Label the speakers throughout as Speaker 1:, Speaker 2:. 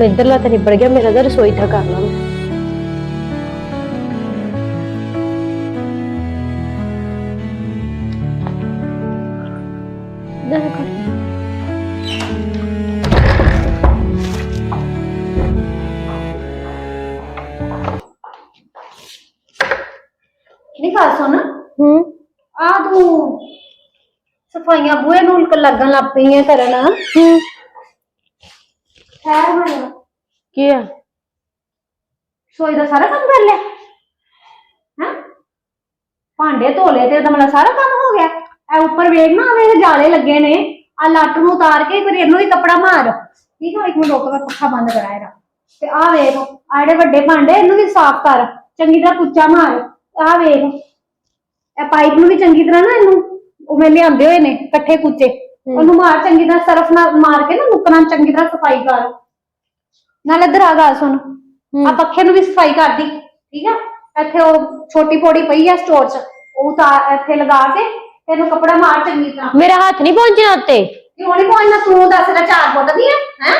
Speaker 1: ਹੁਣ ਇੱਧਰਲਾ ਤਾਂ ਨਿਬੜ ਗਿਆ ਮੇਰਾ ਤਾਂ ਰਸੋਈ ਦਾ ਕਰਨਾ ਵਾ। ਜਾ ਕਰ
Speaker 2: ਨਹੀਂ ਗੱਲ ਸੁਣ
Speaker 1: ਹੂੰ
Speaker 2: ਆ ਤੂੰ ਸਫਾਈਆਂ ਬੂਹੇ ਨੂੰ ਲੱਗਣ ਲੱਗ ਪਈਆਂ ਕਰਨ
Speaker 1: ਹੂੰ
Speaker 2: ਖੈਰ ਹੁਣ
Speaker 1: ਕੀ ਆ?
Speaker 2: ਸੋਈ ਦਾ ਸਾਰਾ ਕੰਮ ਕਰ ਲਿਆ। ਹਾਂ? ਭਾਂਡੇ ਧੋ ਲਏ ਤੇ ਮਤਲਬ ਸਾਰਾ ਕੰਮ ਹੋ ਗਿਆ। ਐ ਉੱਪਰ ਵੇਖ ਨਾ ਵੇਖ ਜਾਲੇ ਲੱਗੇ ਨੇ। ਆ ਲੱਟ ਨੂੰ ਉਤਾਰ ਕੇ ਫਿਰ ਇਹਨੂੰ ਹੀ ਕੱਪੜਾ ਮਾਰ। ਠੀਕ ਹੈ ਇੱਕ ਮਿੰਟ ਰੁਕ ਮੈਂ ਪੱਖਾ ਬੰਦ ਕਰਾਇਆ ਇਹਦਾ। ਤੇ ਆ ਵੇਖ ਆ ਜਿਹੜੇ ਵੱਡੇ ਭਾਂਡੇ ਇਹਨੂੰ ਵੀ ਸਾਫ਼ ਕਰ। ਚੰਗੀ ਤਰ੍ਹਾਂ ਕੁੱਚਾ ਮਾਰ। ਆ ਵੇਖ। ਇਹ ਪਾਈਪ ਨੂੰ ਵੀ ਚੰਗੀ ਤਰ੍ਹਾਂ ਨਾ ਇਹਨੂੰ ਉਹ ਮੈਂ ਲਿਆਂਦੇ ਹੋਏ ਨੇ ਇਕੱਠੇ ਕੁੱਚੇ। ਉਹਨੂੰ ਮਾਰ ਚੰਗੀ ਤਰ੍ਹਾਂ ਸਰਫ ਨਾਲ ਮਾਰ ਕੇ ਨਾ ਨੁਕਰਾਂ ਚੰਗੀ ਤਰ੍ਹਾਂ ਸਫ਼ਾਈ ਕਰ। ਨਾਲ ਇੱਧਰ ਆ ਗੱਲ ਸੁਣ। ਆ ਪੱਖੇ ਨੂੰ ਵੀ ਸਫ਼ਾਈ ਕਰਦੀ ਠੀਕ ਆ? ਇੱਥੇ ਉਹ ਛੋਟੀ ਪੌੜੀ ਪਈ ਆ ਸਟੋਰ 'ਚ। ਉਹ ਤਾਂ ਇੱਥੇ ਲਗਾ ਕੇ ਤੈਨੂੰ ਕੱਪੜਾ ਮਾਰ ਚੰਗੀ ਤਰ੍ਹਾਂ।
Speaker 1: ਮੇਰਾ ਹੱਥ ਨਹੀਂ ਪਹੁੰਚਣਾ ਉੱਤੇ।
Speaker 2: ਕਿਉਂ ਨਹੀਂ ਪਹੁੰਚਣਾ? ਤੂੰ ਦੱਸ ਦਾ ਚਾਰ ਫੁੱਟ ਦੀ ਹੈ? ਹੈ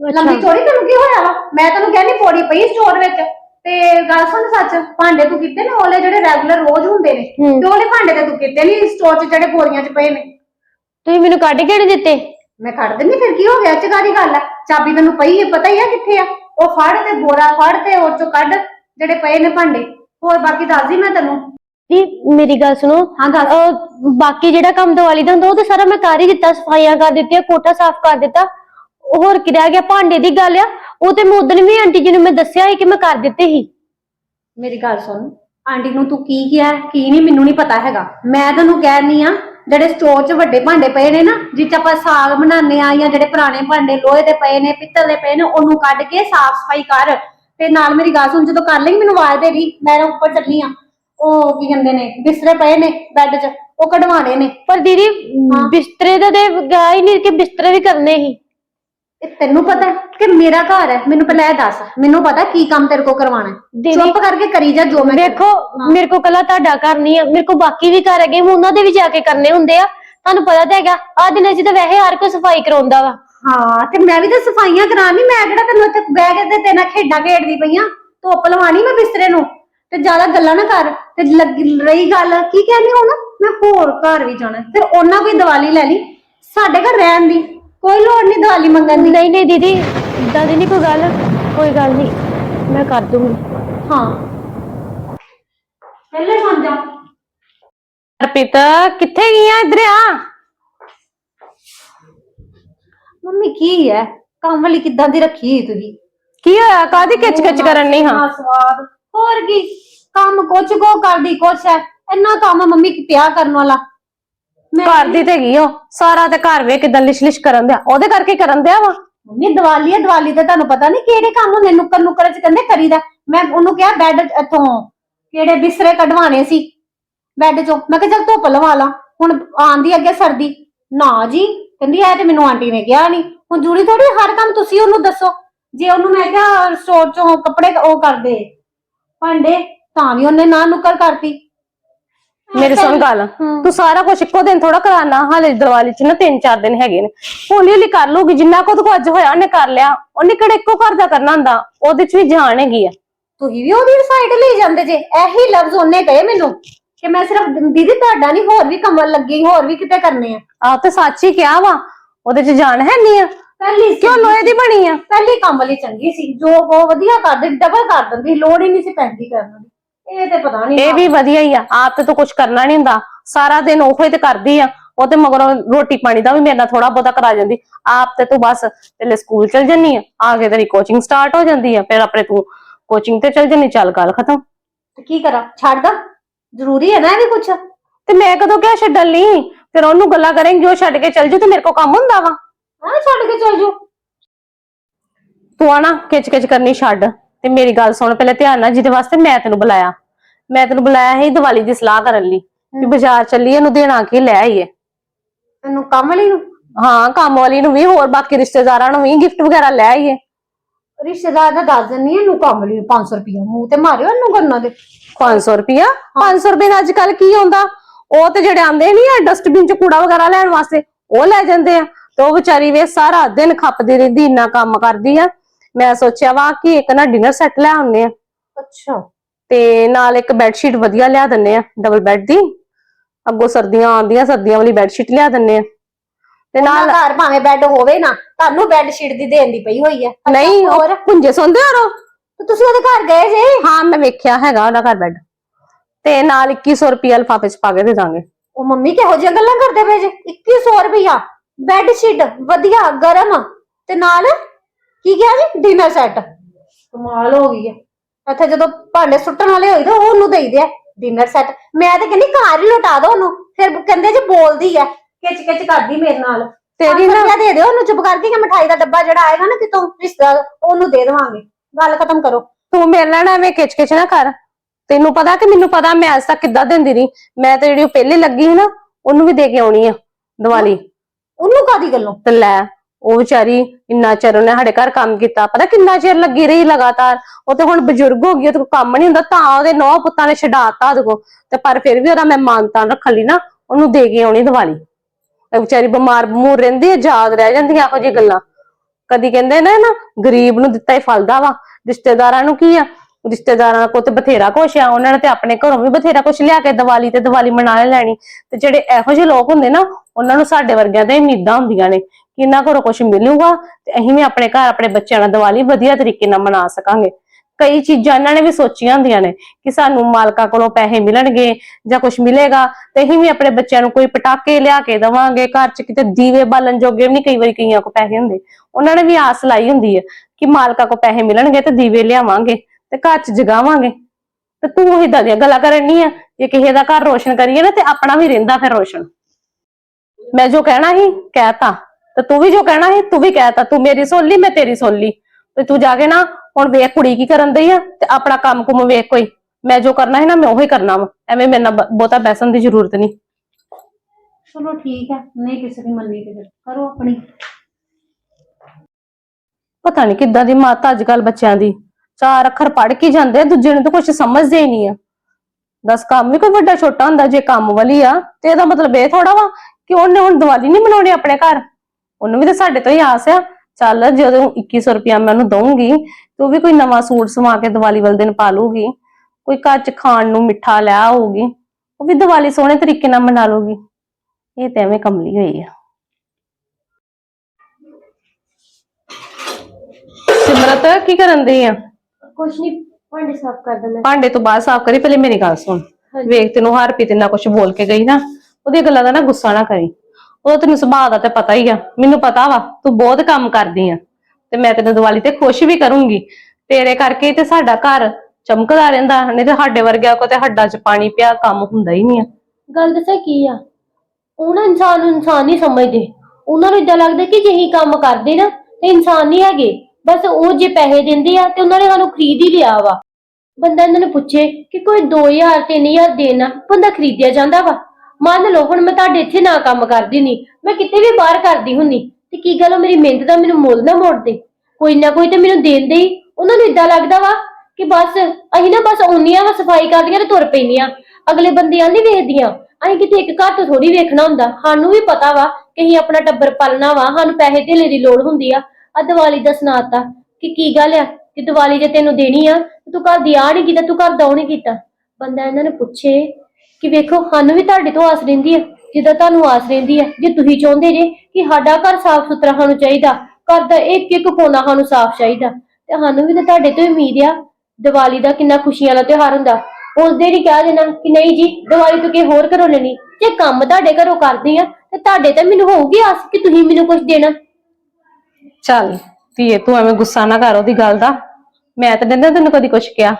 Speaker 2: ਲੰਬੀ ਚੌੜੀ ਤੈਨੂੰ ਕੀ ਹੋਇਆ ਵਾ? ਮੈਂ ਤੈਨੂੰ ਕਹਿੰਦੀ ਪੌੜੀ ਪਈ ਸਟੋਰ ਵਿੱਚ। ਤੇ ਗੱਲ ਸੁਣ ਸੱਚ ਭਾਂਡੇ ਤੂੰ ਕੀਤੇ ਨੇ? ਉਹਲੇ ਜਿਹੜੇ ਰੈਗੂਲਰ ਰੋਜ਼ ਹੁੰਦੇ ਨੇ। ਤੇ ਉਹਲੇ ਭਾਂਡੇ ਤੇ ਤੂੰ ਕੀਤੇ ਨਹੀਂ? ਸਟੋਰ 'ਚ ਜਿਹੜੇ ਬੋਰੀਆਂ 'ਚ ਪਏ ਨੇ।
Speaker 1: ਤੁਸੀਂ ਮੈਨੂੰ ਕੱਢ ਕੇ ਨਹੀਂ ਦਿੱਤੇ?
Speaker 2: ਮੈਂ ਕੱਢ ਦਿੰਦੀ ਫਿਰ ਕੀ ਹੋ ਗਿਆ? ਚਗਾਰੀ ਗੱਲ ਆ? ਚਾਬੀ ਤੈਨੂੰ ਪਈ ਹੈ ਪਤਾ ਹੀ ਆ ਕਿੱਥੇ ਆ। ਉਹ ਫੜ ਤੇ ਬੋਰਾ ਫੜ ਤੇ ਉਹ ਚੋਂ ਕੱਢ ਜਿਹੜੇ ਪਏ ਨੇ ਭਾਂਡੇ। ਹੋਰ ਬਾਕੀ ਦੱਸਦੀ ਮੈਂ ਤੈਨੂੰ।
Speaker 1: ਜੀ ਮੇਰੀ ਗੱਲ ਸੁਣੋ।
Speaker 2: ਹਾਂ ਦੱਸ।
Speaker 1: ਅਹ ਬਾਕੀ ਜਿਹੜਾ ਕੰਮ ਦੀਵਾਲੀ ਦਾ ਹੁੰਦਾ ਉਹ ਤੇ ਸਾਰਾ ਮੈਂ ਕਰ ਹੀ ਦਿੱਤਾ ਸਫਾਈਆਂ ਕਰ ਦਿੱਤੀਆਂ ਕੋਠਾ ਸਾਫ਼ ਕਰ ਦਿੱਤਾ। ਹੋਰ ਕੀ ਰਹਿ ਗਿਆ ਭਾਂਡੇ ਦੀ ਗੱਲ ਆ। ਉਹ ਤੇ ਮੈਂ ਉਦੋਂ ਵੀ ਆਂਟੀ ਜੀ ਨੂੰ ਮੈਂ ਦੱਸਿਆ ਸੀ ਕਿ ਮੈਂ ਕਰ ਦਿੱਤੇ ਸੀ।
Speaker 2: ਮੇਰੀ ਗੱਲ ਸੁਣ। ਆਂਟੀ ਨੂੰ ਤੂੰ ਕੀ ਕਿਹਾ ਕੀ ਨਹੀਂ ਮੈਨੂੰ ਨਹੀਂ ਪਤਾ ਹੈਗਾ। ਮੈਂ ਤੈਨੂੰ ਕਹਿਣੀ ਆ ਜਿਹੜੇ ਸਟੋਰ 'ਚ ਵੱਡੇ ਭਾਂਡੇ ਪਏ ਨੇ ਨਾ ਜਿੱਚ ਆਪਾਂ ਸਾਗ ਬਣਾਉਂਦੇ ਆ ਜਾਂ ਜਿਹੜੇ ਪੁਰਾਣੇ ਭਾਂਡੇ ਲੋਹੇ ਦੇ ਪਏ ਨੇ ਪਿੱਤਲ ਦੇ ਪਏ ਨੇ ਉਹਨੂੰ ਕੱਢ ਕੇ ਸਾਫ਼ ਸਫ਼ਾਈ ਕਰ। ਤੇ ਨਾਲ ਮੇਰੀ ਗੱਲ ਸੁਣ ਜਦੋਂ ਕਰ ਲੇਂਗੀ ਮੈਨੂੰ ਆਵਾਜ਼ ਦੇ ਦੀ ਮੈਂ ਨਾ ਉੱਪਰ ਚੱਲੀ ਆ। ਉਹ ਕੀ ਕਹਿੰਦੇ ਨੇ ਬਿਸਤਰੇ ਪਏ ਨੇ ਬੈੱਡ 'ਚ ਉਹ ਕਢਵਾਣੇ ਨੇ।
Speaker 1: ਪਰ ਦੀਦੀ ਬਿਸਤਰੇ ਦਾ ਤੇ ਗਿਆ ਹੀ ਨਹੀਂ ਕਿ ਬਿਸਤਰੇ ਵੀ ਕਰਨੇ ਸੀ
Speaker 2: ਇਹ ਤੈਨੂੰ ਪਤਾ ਹੈ ਕਿ ਮੇਰਾ ਘਰ ਹੈ? ਮੈਨੂੰ ਪਹਿਲਾਂ ਇਹ ਦੱਸ ਮੈਨੂੰ ਪਤਾ ਕੀ ਕੰਮ ਤੇਰੇ ਕੋ ਕਰਵਾਉਣਾ ਹੈ?
Speaker 1: ਦੀਦੀ-
Speaker 2: ਚੁੱਪ ਕਰਕੇ ਕਰੀ ਜਾ ਜੋ ਮੈਂ
Speaker 1: ਦੇਖੋ ਮੇਰੇ ਕੋ ਕੱਲਾ ਤੁਹਾਡਾ ਘਰ ਨਹੀਂ ਆ ਮੇਰੇ ਕੋ ਬਾਕੀ ਵੀ ਘਰ ਹੈਗੇ ਮੈਂ ਉਹਨਾਂ ਦੇ ਵੀ ਜਾ ਕੇ ਕਰਨੇ ਹੁੰਦੇ ਆ। ਤੁਹਾਨੂੰ ਪਤਾ ਤਾਂ ਹੈਗਾ ਆ ਦਿਨਾਂ 'ਚ ਤਾਂ ਵੈਸੇ ਹਰ ਕੋਈ ਸਫ਼ਾਈ ਕਰਾਉਂਦਾ ਵਾ।
Speaker 2: ਹਾਂ ਤੇ ਮੈਂ ਵੀ ਤਾਂ ਸਫਾਈਆਂ ਕਰਾਣੀ ਮੈਂ ਕਿਹੜਾ ਤੈਨੂੰ ਇੱਥੇ ਬਹਿ ਕੇ ਤੇ ਤੇਨਾਂ ਖੇਡਾਂ ਖੇਡਦੀ ਪਈਆਂ? ਧੁੱਪ ਲਵਾਣੀ ਮੈਂ ਬਿਸਤਰੇ ਨੂੰ? ਤੇ ਜ਼ਿਆਦਾ ਗੱਲਾਂ ਨਾ ਕਰ ਤੇ ਲੱਗ- ਰਹੀ ਗੱਲ ਕੀ ਕਹਿੰਦੀ ਹੁਣ ਮੈਂ ਹੋਰ ਘਰ ਵੀ ਜਾਣਾ। ਫਿਰ ਉਹਨਾਂ ਕੋਈ ਦੀਵਾਲੀ ਲੈ ਲਈ ਸਾਡੇ ਘਰ ਰਹਿਣ ਦੀ। ਕੋਈ ਲੋੜ ਨਹੀਂ ਦੀਵਾਲੀ ਮੰਗਣ ਦੀ।
Speaker 1: ਨਹੀਂ ਨਹੀਂ ਦੀਦੀ ਇਦਾਂ ਦੀ ਨਹੀਂ ਕੋਈ ਗੱਲ ਕੋਈ ਗੱਲ ਨਹੀਂ ਮੈਂ ਕਰ ਦੂੰਗੀ।
Speaker 2: ਹਾਂ। ਪਹਿਲੇ ਮੰਨ ਜਾ।
Speaker 1: ਅਰਪਿਤ ਕਿੱਥੇ ਗਈਆਂ ਇਧਰ ਆ?
Speaker 2: ਮੰਮੀ ਕੀ ਹੈ ਕੰਮ ਵਾਲੀ ਕਿੱਦਾਂ ਦੀ ਰੱਖੀ ਹੋਈ ਤੁਸੀਂ?
Speaker 1: ਕੀ ਹੋਇਆ? ਕਾਦੀ ਕਿਚ ਕਿਚ ਕਰਨ ਨਹੀਂ ਹਾਂ?
Speaker 2: ਸਵਾਦ। ਹੋਰ ਕੀ? ਕੰਮ ਕੁਛ ਕੋ ਕਰਦੀ ਕੁਛ ਹੈ ਇੰਨਾ ਕੰਮ ਮੰਮੀ ਕੀ ਪਿਆ ਕਰਨ ਵਾਲਾ।
Speaker 1: ਘਰ ਦੀ ਤੇ ਗਈ ਉਹ। ਸਾਰਾ ਤੇ ਘਰ ਵੇ ਕਿਦਾਂ ਲਿਸ਼ ਲਿਸ਼ ਕਰਨ ਦਿਆ। ਉਹਦੇ ਕਰਕੇ ਕਰਨ ਦਿਆ ਵਾ।
Speaker 2: ਮੰਮੀ ਦੀਵਾਲੀ ਹੈ ਦੀਵਾਲੀ ਤੇ ਤੁਹਾਨੂੰ ਪਤਾ ਨਹੀਂ ਕਿਹੜੇ ਕੰਮ ਹੁੰਦੇ। ਨੁੱਕਰ ਨੁੱਕਰ ਚ ਕਹਿੰਦੇ ਕਰੀਦਾ। ਮੈਂ ਉਹਨੂੰ ਕਿਹਾ ਬੈੱਡ ਇੱਥੋਂ ਕਿਹੜੇ ਬਿਸਤਰੇ ਕਢਵਾਣੇ ਸੀ। ਬੈੱਡ ਚੋਂ। ਮੈਂ ਕਿਹਾ ਚੱਲ ਧੁੱਪ ਲਵਾ ਲਾ। ਹੁਣ ਆਂਦੀ ਅੱਗੇ ਸਰਦੀ। ਨਾ ਜੀ ਕਹਿੰਦੀ ਐ ਤੇ ਮੈਨੂੰ ਆਂਟੀ ਨੇ ਕਿਹਾ ਨਹੀਂ। ਹੁਣ ਜੂਰੀ ਥੋੜੀ ਹਰ ਕੰਮ ਤੁਸੀਂ ਉਹਨੂੰ ਦੱਸੋ। ਜੇ ਉਹਨੂੰ ਮੈਂ ਕਿਹਾ ਸਟੋਰ ਚੋਂ ਕੱਪੜੇ ਉਹ ਕਰਦੇ ਭਾਂਡੇ ਤਾਂ ਵੀ ਉਹਨੇ ਨਾ ਨੁੱਕਰ ਕਰਤੀ।
Speaker 1: ਮੇਰੀ ਸੁਣ ਗੱਲ। ਤੂੰ ਸਾਰਾ ਕੁਝ ਇੱਕੋ ਦਿਨ ਥੋੜਾ ਕਰਾਣਾ ਹਾਲੇ ਦਿਵਾਲੀ ਚ ਨਾ ਤਿੰਨ ਚਾਰ ਦਿਨ ਹੈਗੇ ਨੇ। ਹੌਲੀ ਹੌਲੀ ਕਰ ਲੂਗੀ ਜਿੰਨਾ ਕੁ ਕੋ ਅੱਜ ਹੋਇਆ ਉਹਨੇ ਕਰ ਲਿਆ। ਉਹਨੇ ਕਿਹੜਾ ਇੱਕੋ ਘਰ ਦਾ ਕਰਨਾ ਹੁੰਦਾ? ਉਹਦੇ ਚ ਵੀ ਜਾਣ ਹੈਗੀ ਆ।
Speaker 2: ਤੁਸੀਂ ਵੀ ਉਹਦੀ ਸਾਈਡ ਲਈ ਜਾਂਦੇ ਜੇ। ਇਹੀ ਲਫ਼ਜ਼ ਉਹਨੇ ਕਹੇ ਮੈਨੂੰ ਕਿ ਮੈਂ ਸਿਰਫ ਦੀਦੀ ਤੁਹਾਡਾ ਨਹੀਂ ਹੋਰ ਵੀ ਕੰਮਲ ਲੱਗੀ ਹੋਰ ਵੀ ਕਿਤੇ ਕਰਨੇ ਆ।
Speaker 1: ਆਹ ਤੇ ਸੱਚ ਹੀ ਕਿਹਾ ਵਾ ਉਹਦੇ ਚ ਜਾਣ ਹੈ ਨਹੀਂ ਆ।
Speaker 2: ਪਹਿਲੀ
Speaker 1: ਕਿਉਂ ਲੋਹੇ ਦੀ ਬਣੀ ਆ?
Speaker 2: ਪਹਿਲੀ ਕੰਮ ਵਾਲੀ ਚੰਗੀ ਸੀ। ਜੋ ਉਹ ਵਧੀਆ ਕਰਦੇ ਡਬਲ ਕਰ ਦਿੰਦੀ ਲੋੜ ਹੀ ਨਹੀਂ ਸੀ ਪੈਂਦੀ ਕਰਨ ਦੀ। ਇਹ ਤੇ ਪਤਾ ਨਹੀਂ
Speaker 1: ਇਹ ਵੀ ਵਧੀਆ ਹੀ ਆ ਆਪ ਤੇ ਤੂੰ ਕੁਝ ਕਰਨਾ ਨਹੀਂ ਹੁੰਦਾ। ਸਾਰਾ ਦਿਨ ਉਹੋ ਹੀ ਤੇ ਕਰਦੀ ਆ ਉਹ ਤੇ ਮਗਰੋਂ ਰੋਟੀ ਪਾਣੀ ਦਾ ਵੀ ਮੇਰੇ ਨਾਲ ਥੋੜਾ ਬਹੁਤਾ ਕਰਾ ਜਾਂਦੀ। ਆਪ ਤੇ ਤੂੰ ਬਸ ਪਹਿਲੇ ਸਕੂਲ ਚਲ ਜੰਨੀ ਆ ਆ ਕੇ ਤੇਰੀ ਕੋਚਿੰਗ ਸਟਾਰਟ ਹੋ ਜਾਂਦੀ ਆ ਫਿਰ ਆਪਣੇ ਤੂੰ ਕੋਚਿੰਗ ਤੇ ਚਲ ਜੰਨੀ ਚੱਲ ਗੱਲ ਖਤਮ।
Speaker 2: ਤੇ ਕੀ ਕਰਾਂ ਛੱਡ ਦਾਂ? ਜ਼ਰੂਰੀ ਹੈ ਨਾ ਇਹ ਵੀ ਕੁਛ?
Speaker 1: ਤੇ ਮੈਂ ਕਦੋਂ ਕਿਹਾ ਛੱਡਣ ਲਈ? ਫਿਰ ਉਹਨੂੰ ਗੱਲਾਂ ਕਰੇਂਗੀ ਉਹ ਛੱਡ ਕੇ ਚੱਲ ਜੂ ਤੇ ਮੇਰੇ ਕੋ ਕੰਮ ਹੁੰਦਾ ਵਾ।
Speaker 2: ਹਾਂ ਛੱਡ ਕੇ ਚੱਲ ਜਾਓ
Speaker 1: ਤੂੰ ਆਣਾ ਖਿੱਚ ਖਿੱਚ ਕਰਨੀ ਛੱਡ। ਤੇ ਮੇਰੀ ਗੱਲ ਸੁਣ ਪਹਿਲੇ ਧਿਆਨ ਨਾਲ ਜਿਹਦੇ ਵਾਸਤੇ ਮੈਂ ਤੈਨੂੰ ਬੁਲਾਇਆ। ਮੈਂ ਤੈਨੂੰ ਬੁਲਾਇਆ ਸੀ ਦੀਵਾਲੀ ਦੀ ਸਲਾਹ ਕਰਨ ਲਈ ਕਿ ਬਾਜ਼ਾਰ ਚੱਲੀਏ ਇਹਨੂੰ ਦੇਣਾ ਕੀ ਲੈ ਆਈਏ।
Speaker 2: ਇਹਨੂੰ ਕੰਮ ਵਾਲੀ ਨੂੰ?
Speaker 1: ਹਾਂ ਕੰਮ ਵਾਲੀ ਨੂੰ ਵੀ ਹੋਰ ਬਾਕੀ ਰਿਸ਼ਤੇਦਾਰਾਂ ਨੂੰ ਵੀ ਗਿਫਟ ਵਗੈਰਾ ਲੈ ਆਈਏ।
Speaker 2: ਰਿਸ਼ਤੇਦਾਰ ਦਾ ਦੱਸ ਦਿੰਨੀ ਇਹਨੂੰ ਕੰਮ ਵਾਲੀ ਨੂੰ 500 ਰੁਪਏ ਮੂੰਹ ਤੇ ਮਾਰਿਓ ਇਹਨੂੰ ਕਰਨਾ ਦੇ
Speaker 1: 500 ਰੁਪਿਆ 500 ਰੁਪਏ ਦਾ ਅੱਜ ਕੱਲ ਕੀ ਆਉਂਦਾ? ਉਹ ਤੇ ਜਿਹੜੇ ਆਂਦੇ ਨਹੀਂ ਆ ਡਸਟਬਿਨ ਚ ਕੂੜਾ ਵਗੈਰਾ ਲੈਣ ਵਾਸਤੇ ਉਹ ਲੈ ਜਾਂਦੇ ਆ। ਤੇ ਉਹ ਵਿਚਾਰੀ ਵੇ ਸਾਰਾ ਦਿਨ ਖੱਪਦੀ ਰਹਿੰਦੀ ਇੰਨਾ ਕੰਮ ਕਰਦੀ ਆ। ਮੈਂ ਸੋਚਿਆ ਵਾ ਕਿ ਇੱਕ ਨਾ ਡਿਨਰ ਸੈੱਟ ਲੈ ਆਉਂਦੇ ਆ।
Speaker 2: ਅੱਛਾ।
Speaker 1: ਤੇ ਨਾਲ ਇੱਕ ਬੈੱਡ ਸ਼ੀਟ ਵਧੀਆ ਲਿਆ ਦਿੰਨੇ ਆ ਡਬਲ ਬੈੱਡ ਦੀ। ਅੱਗੋਂ ਸਰਦੀਆਂ ਆਉਂਦੀਆਂ ਸਰਦੀਆਂ ਵਾਲੀ ਬੈੱਡ ਸ਼ੀਟ ਲਿਆ ਦਿੰਨੇ ਆ। ਤੇ
Speaker 2: ਨਾਲ ਘਰ ਭਾਵੇਂ ਬੈੱਡ ਹੋਵੇ ਨਾ ਤੁਹਾਨੂੰ ਬੈੱਡ ਸ਼ੀਟ ਦੀ ਦੇਣ ਦੀ ਪਈ ਹੋਈ ਅੱਛਾ,
Speaker 1: ਨਹੀਂ
Speaker 2: ਹੋਰ?
Speaker 1: ਪੁੰਜੇ ਸੌਂਦੇ ਹੋ?
Speaker 2: ਤੇ ਤੁਸੀਂ ਉਹਦੇ ਘਰ ਗਏ ਜੇ
Speaker 1: ਹਾਂ ਮੈਂ ਵੇਖਿਆ ਹੈਗਾ ਉਹਦਾ ਘਰ ਬੈੱਡ ਤੇ ਨਾਲ 2100 ਰੁਪਏ ਲਫਾਫੇ ਚ ਪਾ ਕੇ ਦੇ ਦਾਂਗੇ।
Speaker 2: ਉਹ ਮੰਮੀ ਕਿਹੋ ਜਿਹੀਆਂ ਗੱਲਾਂ ਕਰਦੇ ਪਏ ਜੇ? 2100 ਰੁਪਇਆ ਬੈੱਡ ਸ਼ੀਟ ਵਧੀਆ ਗਰਮ। ਤੇ ਨਾਲ? ਕੀ ਕਿਹਾ ਜੀ? ਡਿਨਰ ਸੈੱਟ ਕਮਾਲ ਹੋ ਗਈ ਹੈ ਇੱਥੇ ਜਦੋਂ ਭਾਂਡੇ ਸੁੱਟਣ ਵਾਲੇ ਹੋਈ ਤਾਂ ਉਹ ਉਹਨੂੰ ਦੇਈਦੇ ਆ। ਡਿਨਰ ਸੈੱਟ ਮੈਂ ਤਾਂ ਕਹਿੰਦੀ ਘਰ ਹੀ ਲੁਟਾ ਦੋ ਉਹਨੂੰ। ਫਿਰ ਕਹਿੰਦੇ ਜੇ ਬੋਲਦੀ ਹੈ ਕਿਚ ਕਿਚ ਕਰਦੀ ਮੇਰੇ ਨਾਲ।
Speaker 1: ਤੇਰੀ ਨਾ
Speaker 2: ਦੇ ਦਿਓ ਉਹਨੂੰ ਚੁੱਪ ਕਰਕੇ ਕਿ ਮਠਾਈ ਦਾ ਡੱਬਾ ਜਿਹੜਾ ਆਏਗਾ ਨਾ ਕਿਤੋਂ ਰਿਸ਼ਤੇਦਾਰ ਉਹਨੂੰ ਦੇ ਦੇਵਾਂਗੇ। ਗੱਲ ਖਤਮ ਕਰੋ।
Speaker 1: ਤੂੰ ਮੇਰੇ ਨਾਲ ਐਵੇਂ ਕਿਚ ਕਿਚ ਨਾ ਕਰ। ਤੈਨੂੰ ਪਤਾ ਕਿ ਮੈਨੂੰ ਪਤਾ ਮੈਂ ਅੱਜ ਤੱਕ ਕਿੱਦਾਂ ਦਿੰਦੀ ਰਹੀ। ਮੈਂ ਤੇ ਜਿਹੜੀ ਉਹ ਪਹਿਲੇ ਲੱਗੀ ਸੀ ਨਾ ਉਹਨੂੰ ਵੀ ਦੇ ਕੇ ਆਉਣੀ ਆ ਦੀਵਾਲੀ।
Speaker 2: ਉਹਨੂੰ ਕਾਦੀ ਗੱਲੋਂ?
Speaker 1: ਤੇ ਲੈ। ਉਹ ਵਿਚਾਰੀ ਇੰਨਾ ਚਿਰ ਉਹਨੇ ਸਾਡੇ ਘਰ ਕੰਮ ਕੀਤਾ, ਪਤਾ ਕਿੰਨਾ ਚਿਰ ਲੱਗੀ ਰਹੀ ਲਗਾਤਾਰ? ਉਹ ਤੇ ਹੁਣ ਬਜ਼ੁਰਗ ਹੋ ਗਈ ਉਹਦੇ ਕੋਲ ਕੰਮ ਨਹੀਂ ਹੁੰਦਾ, ਤਾਂ ਉਹਦੇ ਨੌ ਪੁੱਤਾਂ ਨੇ ਛਡਾਤਾ ਉਹਦੇ ਕੋਲ। ਤੇ ਪਰ ਫਿਰ ਵੀ ਉਹਦਾ ਮੈਂ ਮਾਨਤਾ ਰੱਖਣ ਲਈ ਨਾ, ਉਹਨੂੰ ਦੇ ਕੇ ਆਉਣੀ ਦੀਵਾਲੀ। ਇਹ ਵਿਚਾਰੀ ਬਿਮਾਰ ਬਮੂਰ ਰਹਿੰਦੀ ਹੈ, ਯਾਦ ਰਹਿ ਜਾਂਦੀਆਂ ਇਹੋ ਜਿਹੀ ਗੱਲਾਂ। ਕਦੀ ਕਹਿੰਦੇ ਨੇ ਨਾ, ਗਰੀਬ ਨੂੰ ਦਿੱਤਾ ਹੀ ਫਲਦਾ ਵਾ। ਰਿਸ਼ਤੇਦਾਰਾਂ ਨੂੰ ਕੀ ਆ? ਰਿਸ਼ਤੇਦਾਰਾਂ ਕੋਲ ਤੇ ਬਥੇਰਾ ਕੁਛ ਆ, ਉਹਨਾਂ ਨੇ ਤੇ ਆਪਣੇ ਘਰੋਂ ਵੀ ਬਥੇਰਾ ਕੁਛ ਲਿਆ ਕੇ ਦੀਵਾਲੀ ਤੇ ਦੀਵਾਲੀ ਮਨਾ ਲੈਣੀ। ਤੇ ਜਿਹੜੇ ਇਹੋ ਜਿਹੇ ਲੋਕ ਹੁੰਦੇ ਨਾ, ਉਹਨਾਂ ਨੂੰ ਸਾਡੇ ਵਰਗਿਆਂ ਤੇ ਉਮੀਦਾਂ ਹੁੰਦੀਆਂ ਨੇ। ਕਿ ਇਹਨਾਂ ਕੋਲੋਂ ਕੁਛ ਮਿਲੂਗਾ ਤੇ ਅਸੀਂ ਵੀ ਆਪਣੇ ਘਰ ਆਪਣੇ ਬੱਚਿਆਂ ਨਾਲ ਦੀਵਾਲੀ ਵਧੀਆ ਤਰੀਕੇ ਨਾਲ ਮਨਾ ਸਕਾਂਗੇ। ਕਈ ਚੀਜ਼ਾਂ ਇਹਨਾਂ ਨੇ ਵੀ ਸੋਚੀਆਂ ਹੁੰਦੀਆਂ ਨੇ ਕਿ ਸਾਨੂੰ ਮਾਲਕਾਂ ਕੋਲੋਂ ਪੈਸੇ ਮਿਲਣਗੇ ਜਾਂ ਕੁਝ ਮਿਲੇਗਾ ਤੇ ਅਸੀਂ ਵੀ ਆਪਣੇ ਬੱਚਿਆਂ ਨੂੰ ਕੋਈ ਪਟਾਕੇ ਲਿਆ ਕੇ ਦੇਵਾਂਗੇ। ਘਰ 'ਚ ਕਿਤੇ ਦੀਵੇ ਬਾਲਣ ਜੋਗੇ ਵੀ ਨਹੀਂ ਕਈ ਵਾਰੀ ਕਈਆਂ ਕੋ ਪੈਸੇ ਹੁੰਦੇ। ਉਹਨਾਂ ਨੇ ਵੀ ਆਸ ਲਾਈ ਹੁੰਦੀ ਹੈ ਕਿ ਮਾਲਕਾਂ ਕੋ ਪੈਸੇ ਮਿਲਣਗੇ ਤੇ ਦੀਵੇ ਲਿਆਵਾਂਗੇ ਤੇ ਘਰ 'ਚ ਜਗਾਵਾਂਗੇ। ਤੇ ਤੂੰ ਏਦਾਂ ਦੀਆਂ ਗੱਲਾਂ ਕਰਨੀ ਆ, ਜੇ ਕਿਸੇ ਦਾ ਘਰ ਰੋਸ਼ਨ ਕਰੀਏ ਨਾ ਤੇ ਆਪਣਾ ਵੀ ਰਹਿੰਦਾ ਫਿਰ ਰੋਸ਼ਨ। ਮੈਂ ਜੋ ਕਹਿਣਾ ਸੀ, ਕਹਿਤਾ। ਤੇ ਤੂੰ ਵੀ ਜੋ ਕਹਿਣਾ ਸੀ ਤੂੰ ਵੀ ਕਹਿਤਾ ਤੂੰ ਮੇਰੀ ਸੁਣ ਲਈ ਮੈਂ ਤੇਰੀ ਸੁਣ ਲਈ। ਤੇ ਤੂੰ ਜਾ ਕੇ ਨਾ ਹੁਣ ਵੇਖ ਕੁੜੀ ਕੀ ਕਰਨ ਦਈ ਆ ਤੇ ਆਪਣਾ ਕੰਮ ਕੁਮ ਵੇਖ ਕੋਈ। ਮੈਂ ਜੋ ਕਰਨਾ ਹੈ ਨਾ ਮੈਂ ਉਹੀ ਕਰਨਾ ਵਾ। ਐਵੇਂ ਮੇਰੇ ਨਾਲ ਬ- ਬਹੁਤਾ ਬੈਸਣ ਦੀ ਜ਼ਰੂਰਤ ਨਹੀਂ।
Speaker 2: ਚਲੋ ਠੀਕ ਹੈ ਨਹੀਂ ਕਿਸੇ ਦੀ ਮੰਨੀ ਤੇ ਫਿਰ ਕਰੋ ਆਪਣੀ।
Speaker 1: ਪਤਾ ਨਹੀਂ ਕਿੱਦਾਂ ਦੀ ਮਾਤਾ ਅੱਜ ਕੱਲ ਬੱਚਿਆਂ ਦੀ। ਚਾਰ ਅੱਖਰ ਪੜ੍ਹ ਕੇ ਜਾਂਦੇ ਆ, ਦੂਜੇ ਨੂੰ ਤਾਂ ਕੁਝ ਸਮਝਦੇ ਹੀ ਨਹੀਂ ਆ। ਦਸ ਕੰਮ ਵੀ ਕੋਈ ਵੱਡਾ ਛੋਟਾ ਹੁੰਦਾ ਜੇ ਕੰਮ ਵਾਲੀ ਆ ਤੇ ਇਹਦਾ ਮਤਲਬ ਇਹ ਥੋੜਾ ਵਾ ਕਿ ਉਹਨੇ ਹੁਣ ਦੀਵਾਲੀ ਨਹੀਂ ਮਨਾਉਣੀ ਆਪਣੇ ਘਰ। ਉਹਨੂੰ ਵੀ ਤਾਂ ਸਾਡੇ ਤੋਂ ਹੀ ਆਸ ਆ। ਚੱਲ ਜਦੋਂ 2100 ਰੁਪਇਆ ਮੈਂ ਉਹਨੂੰ ਦਊਂਗੀ ਤੇ ਉਹ ਵੀ ਕੋਈ ਨਵਾਂ ਸੂਟ ਸਵਾ ਕੇ ਦੀਵਾਲੀ ਵਾਲੇ ਦਿਨ ਪਾ ਲੂਗੀ ਕੋਈ ਘਰ ਚ ਖਾਣ ਨੂੰ ਮਿੱਠਾ ਲੈ ਆਊਗੀ ਉਹ ਵੀ ਦੀਵਾਲੀ ਸੋਹਣੇ ਤਰੀਕੇ ਨਾਲ ਮਨਾ ਲੂਗੀ ਇਹ ਤੇ ਐਵੇਂ ਕਮਲੀ ਹੋਈ ਆ। ਸਿਮਰਤ ਕੀ ਕਰਨ ਦੀ ਆ?
Speaker 2: ਕੁਛ ਨਹੀਂ ਭਾਂਡੇ ਸਾਫ਼ ਕਰ ਦਿੰਦਾ
Speaker 1: ਭਾਂਡੇ ਤੋਂ ਬਾਅਦ ਸਾਫ਼ ਕਰੀ ਪਹਿਲੇ ਮੇਰੀ ਗੱਲ ਸੁਣ। ਵੇਖ ਤੈਨੂੰ ਹਰਪ੍ਰੀਤ ਇੰਨਾ ਕੁਝ ਬੋਲ ਕੇ ਗਈ ਨਾ ਉਹਦੀਆਂ ਗੱਲਾਂ ਦਾ ਨਾ ਗੁੱਸਾ ਨਾ ਕਰੀ। ਉਹ ਤੈਨੂੰ ਸੁਭਾਅ ਦਾ ਤੇ ਪਤਾ ਹੀ ਆ। ਮੈਨੂੰ ਪਤਾ ਵਾ, ਤੂੰ ਬਹੁਤ ਕੰਮ ਕਰਦੀ ਆ। ਤੇ ਮੈਂ ਤੈਨੂੰ ਦੀਵਾਲੀ ਤੇ ਖੁਸ਼ ਵੀ ਕਰੂੰਗੀ। ਤੇਰੇ ਕਰਕੇ ਹੀ ਤੇ ਸਾਡਾ ਘਰ ਚਮਕਦਾ ਰਹਿੰਦਾ, ਨਹੀਂ ਤੇ ਸਾਡੇ ਵਰਗਿਆ ਕੋ ਤੇ ਹੱਡਾਂ 'ਚ ਪਾਣੀ ਪਿਆ, ਕੰਮ ਹੁੰਦਾ ਹੀ ਨਹੀਂ ਆ।
Speaker 3: ਗੱਲ ਦੱਸਾਂ ਕੀ ਆ? ਉਹ ਨਾ ਇਨਸਾਨ ਨੂੰ ਇਨਸਾਨ ਨਹੀਂ ਸਮਝਦੇ। ਉਹਨਾਂ ਨੂੰ ਇਦਾਂ ਲੱਗਦਾ ਕਿ ਜੇ ਅਸੀਂ ਕੰਮ ਕਰਦੇ ਨਾ, ਤੇ ਇਨਸਾਨ ਨਹੀਂ ਹੈਗੇ। ਬਸ ਉਹ ਜੇ ਪੈਸੇ ਦਿੰਦੇ ਆ, ਤੇ ਉਹਨਾਂ ਨੇ ਸਾਨੂੰ ਖਰੀਦ ਹੀ ਲਿਆ ਵਾ। ਬੰਦਾ ਇਹਨਾਂ ਨੂੰ ਪੁੱਛੇ ਕਿ ਕੋਈ 2000 3000 ਦੇਣਾ ਬੰਦਾ ਖਰੀਦਿਆ ਜਾਂਦਾ ਵਾ। ਮੰਨ ਲਓ, ਹੁਣ ਮੈਂ ਤੁਹਾਡੇ ਇੱਥੇ ਨਾ ਕੰਮ ਕਰਦੀ ਨਹੀਂ ਮੈਂ ਕਿਤੇ ਵੀ ਬਾਹਰ ਕਰਦੀ ਹੁੰਨੀ ਤੇ ਕੀ ਗੱਲ ਉਹ ਮੇਰੀ ਮਿਹਨਤ ਦਾ ਮੈਨੂੰ ਮੁੱਲ ਨਾ ਮੋੜਦੇ ਕੋਈ ਨਾ ਕੋਈ ਤੇ ਮੈਨੂੰ ਦੇਂਦੇ ਹੀ। ਉਹਨਾਂ ਨੂੰ ਇਦਾਂ ਲੱਗਦਾ ਵਾ ਕਿ ਬਸ, ਅਸੀਂ ਨਾ ਬਸ ਉਨੀਆਂ ਵਾ, ਸਫ਼ਾਈ ਕਰਦੀਆਂ ਤੇ ਤੁਰ ਪੈਂਦੀਆਂ। ਅਗਲੇ ਬੰਦਿਆਂ ਨਹੀਂ ਵੇਖਦੀਆਂ। ਅਸੀਂ ਕਿਤੇ ਇੱਕ ਘਰ ਤੋਂ ਥੋੜੀ ਵੇਖਣਾ ਹੁੰਦਾ। ਸਾਨੂੰ ਵੀ ਪਤਾ ਵਾ ਕਿ ਅਸੀਂ ਆਪਣਾ ਟੱਬਰ ਪਾਲਣਾ ਵਾ, ਸਾਨੂੰ ਪੈਸੇ ਧੇਲੇ ਦੀ ਲੋੜ ਹੁੰਦੀ ਆ। ਆ ਦੀਵਾਲੀ ਦਾ ਸੁਣਾਤਾ ਕਿ ਕੀ ਗੱਲ ਆ, ਕਿ ਦੀਵਾਲੀ ਜੇ ਤੈਨੂੰ ਦੇਣੀ ਆ, ਤੂੰ ਘਰ ਦੀ ਆ ਨਹੀਂ ਕੀਤਾ, ਤੂੰ ਘਰ ਦਾ ਉਹ ਨਹੀਂ ਕੀਤਾ। ਬੰਦਾ ਇਹਨਾਂ ਨੂੰ ਪੁੱਛੇ ਕਿ ਵੇਖੋ, ਸਾਨੂੰ ਵੀ ਤੁਹਾਡੇ ਤੋਂ ਆਸ ਰਹਿੰਦੀ ਆ, ਜਿੱਦਾਂ ਤੁਹਾਨੂੰ ਆਸ ਰਹਿੰਦੀ ਹੈ ਜੇ ਤੁਸੀਂ ਚਾਹੁੰਦੇ ਜੇ ਕਿ ਸਾਡਾ ਘਰ ਸਾਫ਼ ਸੁਥਰਾ ਸਾਨੂੰ ਚਾਹੀਦਾ, ਘਰ ਦਾ ਇੱਕ ਇੱਕ ਕੋਨਾ ਸਾਨੂੰ ਸਾਫ਼ ਚਾਹੀਦਾ, ਤੇ ਸਾਨੂੰ ਵੀ ਤਾਂ ਤੁਹਾਡੇ ਤੋਂ ਹੀ ਉਮੀਦ ਆ, ਦੀਵਾਲੀ ਦਾ ਕਿੰਨਾ ਖੁਸ਼ੀਆਂ ਵਾਲਾ ਤਿਉਹਾਰ ਹੁੰਦਾ। ਉਸ ਦਿਨ ਹੀ ਕਹਿ ਦੇਣਾ ਕਿ ਨਹੀਂ ਜੀ, ਦੀਵਾਲੀ ਤੋਂ ਕੀ ਹੋਰ ਘਰੋਂ ਲੈਣੀ। ਜੇ ਕੰਮ ਤੁਹਾਡੇ ਘਰੋਂ ਕਰਦੀ ਆ, ਤੇ ਤੁਹਾਡੇ ਤਾਂ ਮੈਨੂੰ ਹੋਊਗੀ ਆਸ ਕਿ ਤੁਸੀਂ ਮੈਨੂੰ ਕੁਝ ਦੇਣਾ।
Speaker 1: ਚੱਲ, ਧੀਏ, ਤੂੰ ਐਵੇਂ ਗੁੱਸਾ ਨਾ ਕਰ ਉਹਦੀ ਗੱਲ ਦਾ। ਮੈਂ ਤਾਂ ਦਿੰਦਾ ਤੈਨੂੰ ਕਦੀ ਕੁਛ ਕਿਹਾ।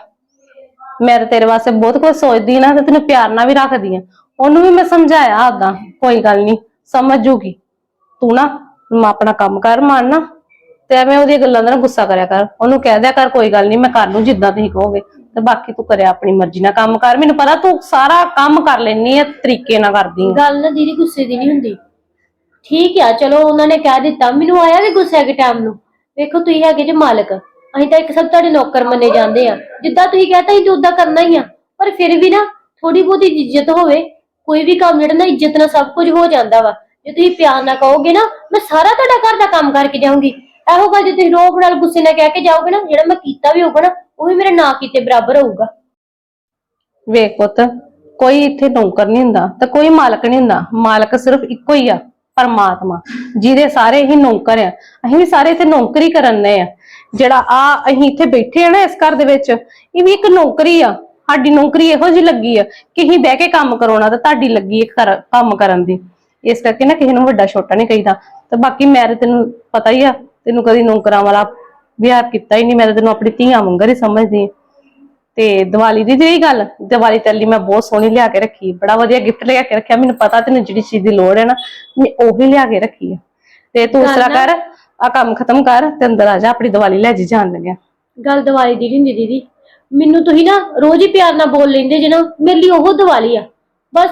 Speaker 1: ਮੈਂ ਤਾਂ ਤੇਰੇ ਵਾਸਤੇ ਬਹੁਤ ਕੁਝ ਸੋਚਦੀ ਨਾ ਤੇ ਤੈਨੂੰ ਪਿਆਰ ਨਾਲ ਵੀ ਰੱਖਦੀ ਆ ਉਹਨੂੰ ਵੀ ਮੈਂ ਸਮਝਾਇਆ ਆਦਾ ਕੋਈ ਗੱਲ ਨਹੀਂ ਸਮਝ ਜੂਗੀ। ਤੂੰ ਨਾ ਮ- ਆਪਣਾ ਕੰਮ ਕਰ, ਮੰਨ ਤੇ ਐਵੇਂ ਉਹਦੀਆਂ ਗੱਲਾਂ ਦਾ ਨਾ ਗੁੱਸਾ ਕਰਿਆ ਕਰ। ਉਹਨੂੰ ਕਹਿ ਦਿਆ ਕਰ, ਕੋਈ ਗੱਲ ਨਹੀਂ ਮੈਂ ਕਰ ਲੂੰ ਜਿੱਦਾਂ ਤੁਸੀਂ ਕਹੋਗੇ। ਤੇ ਬਾਕੀ ਤੂੰ ਕਰਿਆ ਆਪਣੀ ਮਰਜ਼ੀ ਨਾਲ ਕੰਮ ਕਰ। ਮੈਨੂੰ ਪਤਾ ਤੂੰ ਸਾਰਾ ਕੰਮ ਕਰ ਲੈਣੀ ਆ, ਤਰੀਕੇ ਨਾਲ ਕਰਦੀ ਆ।
Speaker 3: ਗੱਲ ਨਾ ਦੀਦੀ ਗੁੱਸੇ ਦੀ ਨਹੀਂ ਹੁੰਦੀ। ਠੀਕ ਆ, ਚਲੋ ਉਹਨਾਂ ਨੇ ਕਹਿ ਦਿੱਤਾ। ਮੈਨੂੰ ਆਇਆ ਵੀ ਗੁੱਸੇ ਦੇ ਟਾਈਮ ਨੂੰ। ਵੇਖੋ ਤੁਸੀਂ ਹੈਗੇ ਜੇ ਮਾਲਕ। ਅਸੀਂ ਤਾਂ ਇੱਕ ਸਭ ਤੁਹਾਡੇ ਨੌਕਰ ਮੰਨੇ ਜਾਂਦੇ ਆ। ਜਿੱਦਾਂ ਤੁਸੀਂ ਕਹਤਾ ਅਸੀਂ ਉਦਾਂ ਕਰਨਾ ਹੀ ਆ। ਪਰ ਫਿਰ ਵੀ ਨਾ ਥੋੜੀ ਬਹੁਤੀ ਇੱਜ਼ਤ ਹੋਵੇ, ਕੋਈ ਵੀ ਕੰਮ ਜਿਹੜਾ ਨਾ ਇੱਜ਼ਤ ਨਾਲ ਸਭ ਕੁਝ ਹੋ ਜਾਂਦਾ ਵਾ। ਜੇ ਤੁਸੀਂ ਪਿਆਰ ਨਾਲ ਕਹੋਗੇ ਨਾ, ਮੈਂ ਸਾਰਾ ਤੁਹਾਡਾ ਘਰ ਦਾ ਕੰਮ ਕਰਕੇ ਜਾਊਂਗੀ। ਇਹੋ ਗੱਲ ਜੇ ਤੁਸੀਂ ਰੋਬ ਨਾਲ ਗੁੱਸੇ ਨਾਲ ਕਹਿ ਕੇ ਜਾਓਗੇ ਨਾ, ਜਿਹੜਾ ਮੈਂ ਕੀਤਾ ਵੀ ਹੋਊਗਾ ਨਾ, ਉਹ ਵੀ ਮੇਰੇ ਨਾ ਕੀਤੇ ਬਰਾਬਰ ਹੋਊਗਾ।
Speaker 1: ਵੇਖ ਪੁੱਤ, ਕੋਈ ਇੱਥੇ ਨੌਕਰ ਨਹੀਂ ਹੁੰਦਾ ਤੇ ਕੋਈ ਮਾਲਕ ਨਹੀਂ ਹੁੰਦਾ। ਮਾਲਕ ਸਿਰਫ ਇੱਕੋ ਹੀ ਆ, ਪਰਮਾਤਮਾ। ਜਿਹਦੇ ਸਾਰੇ ਹੀ ਨੌਕਰ ਆ। ਅਸੀਂ ਵੀ ਸਾਰੇ ਇੱਥੇ ਨੌਕਰੀ ਕਰਨ ਦੇ ਆ। ਜਿਹੜਾ ਆ ਅਸੀਂ ਇੱਥੇ ਬੈਠੇ ਆ ਨਾ ਇਸ ਘਰ ਦੇ ਵਿੱਚ ਇਹ ਵੀ ਇੱਕ ਨੌਕਰੀ ਆ। ਸਾਡੀ ਨੌਕਰੀ ਇਹੋ ਜਿਹੀ ਲੱਗੀ ਆ ਕਿ ਅਸੀਂ ਬਹਿ ਕੇ ਕੰਮ ਕਰਾਉਣਾ ਤੇ ਤੁਹਾਡੀ ਲੱਗੀ ਕਰ- ਕੰਮ ਕਰਨ ਦੀ। ਇਸ ਕਰਕੇ ਨਾ ਕਿਸੇ ਨੂੰ ਵੱਡਾ ਛੋਟਾ ਨਹੀਂ ਕਹੀਦਾ। ਤੇ ਬਾਕੀ ਮੈਂ ਤੈਨੂੰ ਪਤਾ ਹੀ ਆ ਤੈਨੂੰ ਕਦੀ ਨੌਕਰਾਂ ਵਾਲਾ ਵਿਹਾਰ ਕੀਤਾ ਹੀ ਨਹੀਂ ਮੈਂ ਤੈਨੂੰ ਆਪਣੀ ਧੀਆਂ ਵਾਂਗਰ ਹੀ ਸਮਝਦੀ ਤੇ ਦੀਵਾਲੀ ਦੀ ਜਿਹੜੀ ਗੱਲ ਦੀਵਾਲੀ ਤੇ ਲਈ ਮੈਂ ਬਹੁਤ ਸੋਹਣੀ ਲਿਆ ਕੇ ਰੱਖੀ ਬੜਾ ਵਧੀਆ ਗਿਫਟ ਲਿਆ ਕੇ ਰੱਖਿਆ। ਮੈਨੂੰ ਪਤਾ ਤੈਨੂੰ ਜਿਹੜੀ ਚੀਜ਼ ਦੀ ਲੋੜ ਹੈ ਨਾ ਮੈਂ ਉਹੀ ਲਿਆ ਕੇ ਰੱਖੀ ਹੈ ਤੇ ਤੂੰ ਇਸ ਤਰ੍ਹਾਂ ਕਰ। ਆ ਕੰਮ ਖਤਮ ਕਰ ਤੇ ਅੰਦਰ ਆ ਜਾ ਆਪਣੀ ਦੀਵਾਲੀ ਲੈ ਜੀ ਜਾਣ ਲੱਗਿਆ।
Speaker 3: ਗੱਲ ਦੀਵਾਲੀ ਦੀ ਨਹੀਂ ਹੁੰਦੀ ਦੀਦੀ। ਮੈਨੂੰ ਤੁਸੀਂ ਨਾ ਰੋਜ਼ ਹੀ ਪਿਆਰ ਨਾਲ ਬੋਲ ਲੈਂਦੇ ਜੇ ਨਾ ਮੇਰੇ ਲਈ ਉਹ ਦੀਵਾਲੀ ਆ। ਬਸ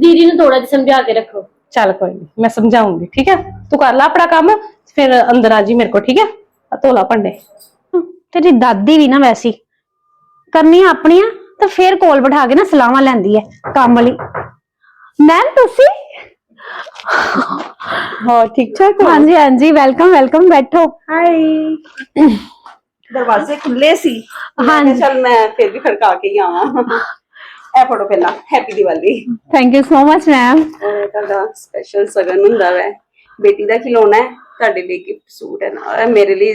Speaker 3: ਦੀਦੀ ਨੂੰ ਥੋੜਾ ਜਿਹਾ ਸਮਝਾ ਕੇ ਰੱਖੋ।
Speaker 1: ਚੱਲ ਕੋਈ ਨਹੀਂ ਮੈਂ ਸਮਝਾਉਂਗੀ ਠੀਕ ਹੈ? ਤੂੰ ਕਰ ਲੈ ਆਪਣਾ ਕੰਮ ਫਿਰ ਅੰਦਰ ਆ ਜੀ ਮੇਰੇ ਕੋਲ ਠੀਕ ਹੈ? ਆ ਧੋਲਾ ਭਾਂਡੇ।
Speaker 2: ਤੇਰੀ ਦਾਦੀ ਵੀ ਨਾ ਵੈਸੀ। ਕਰਨੀਆਂ ਆਪਣੀਆਂ ਤਾਂ ਫੇਰ ਕੋਲ ਬਿਠਾ ਕੇ ਨਾ ਸਲਾਹਾਂ ਲੈਂਦੀ ਹੈ ਕੰਮ ਵਾਲੀ ਮੈਮ ਤੁਸੀਂ?
Speaker 4: ਹਾਂ ਠੀਕ ਠਾਕ ਹੋ?
Speaker 2: ਹਾਂਜੀ ਹਾਂਜੀ ਵੈਲਕਮ ਵੈਲਕਮ ਬੈਠੋ।
Speaker 4: ਹਾਈ ਦਰਵਾਜ਼ੇ ਖੁੱਲੇ ਸੀ। ਹਾਂ
Speaker 2: ਹਾਂਜੀ।
Speaker 4: ਚਲ ਮੈਂ ਫਿਰ ਵੀ ਖੜਕਾ ਕੇ ਹੀ ਆਵਾਂ। ਇਹ ਫੋਟੋ ਪਹਿਲਾਂ happy Diwali
Speaker 2: thank you so much ma'am
Speaker 4: ਤੁਹਾਡਾ ਸਪੈਸ਼ਲ ਸਗਨ ਹੁੰਦਾ ਵੈ। ਬੇਟੀ ਦਾ ਖਿਲੌਣਾ ਹੈ ਤੁਹਾਡੇ ਲਈ ਗਿਫਟ ਸੂਟ ਹੈ ਨਾ ਇਹ ਮੇਰੇ ਲਈ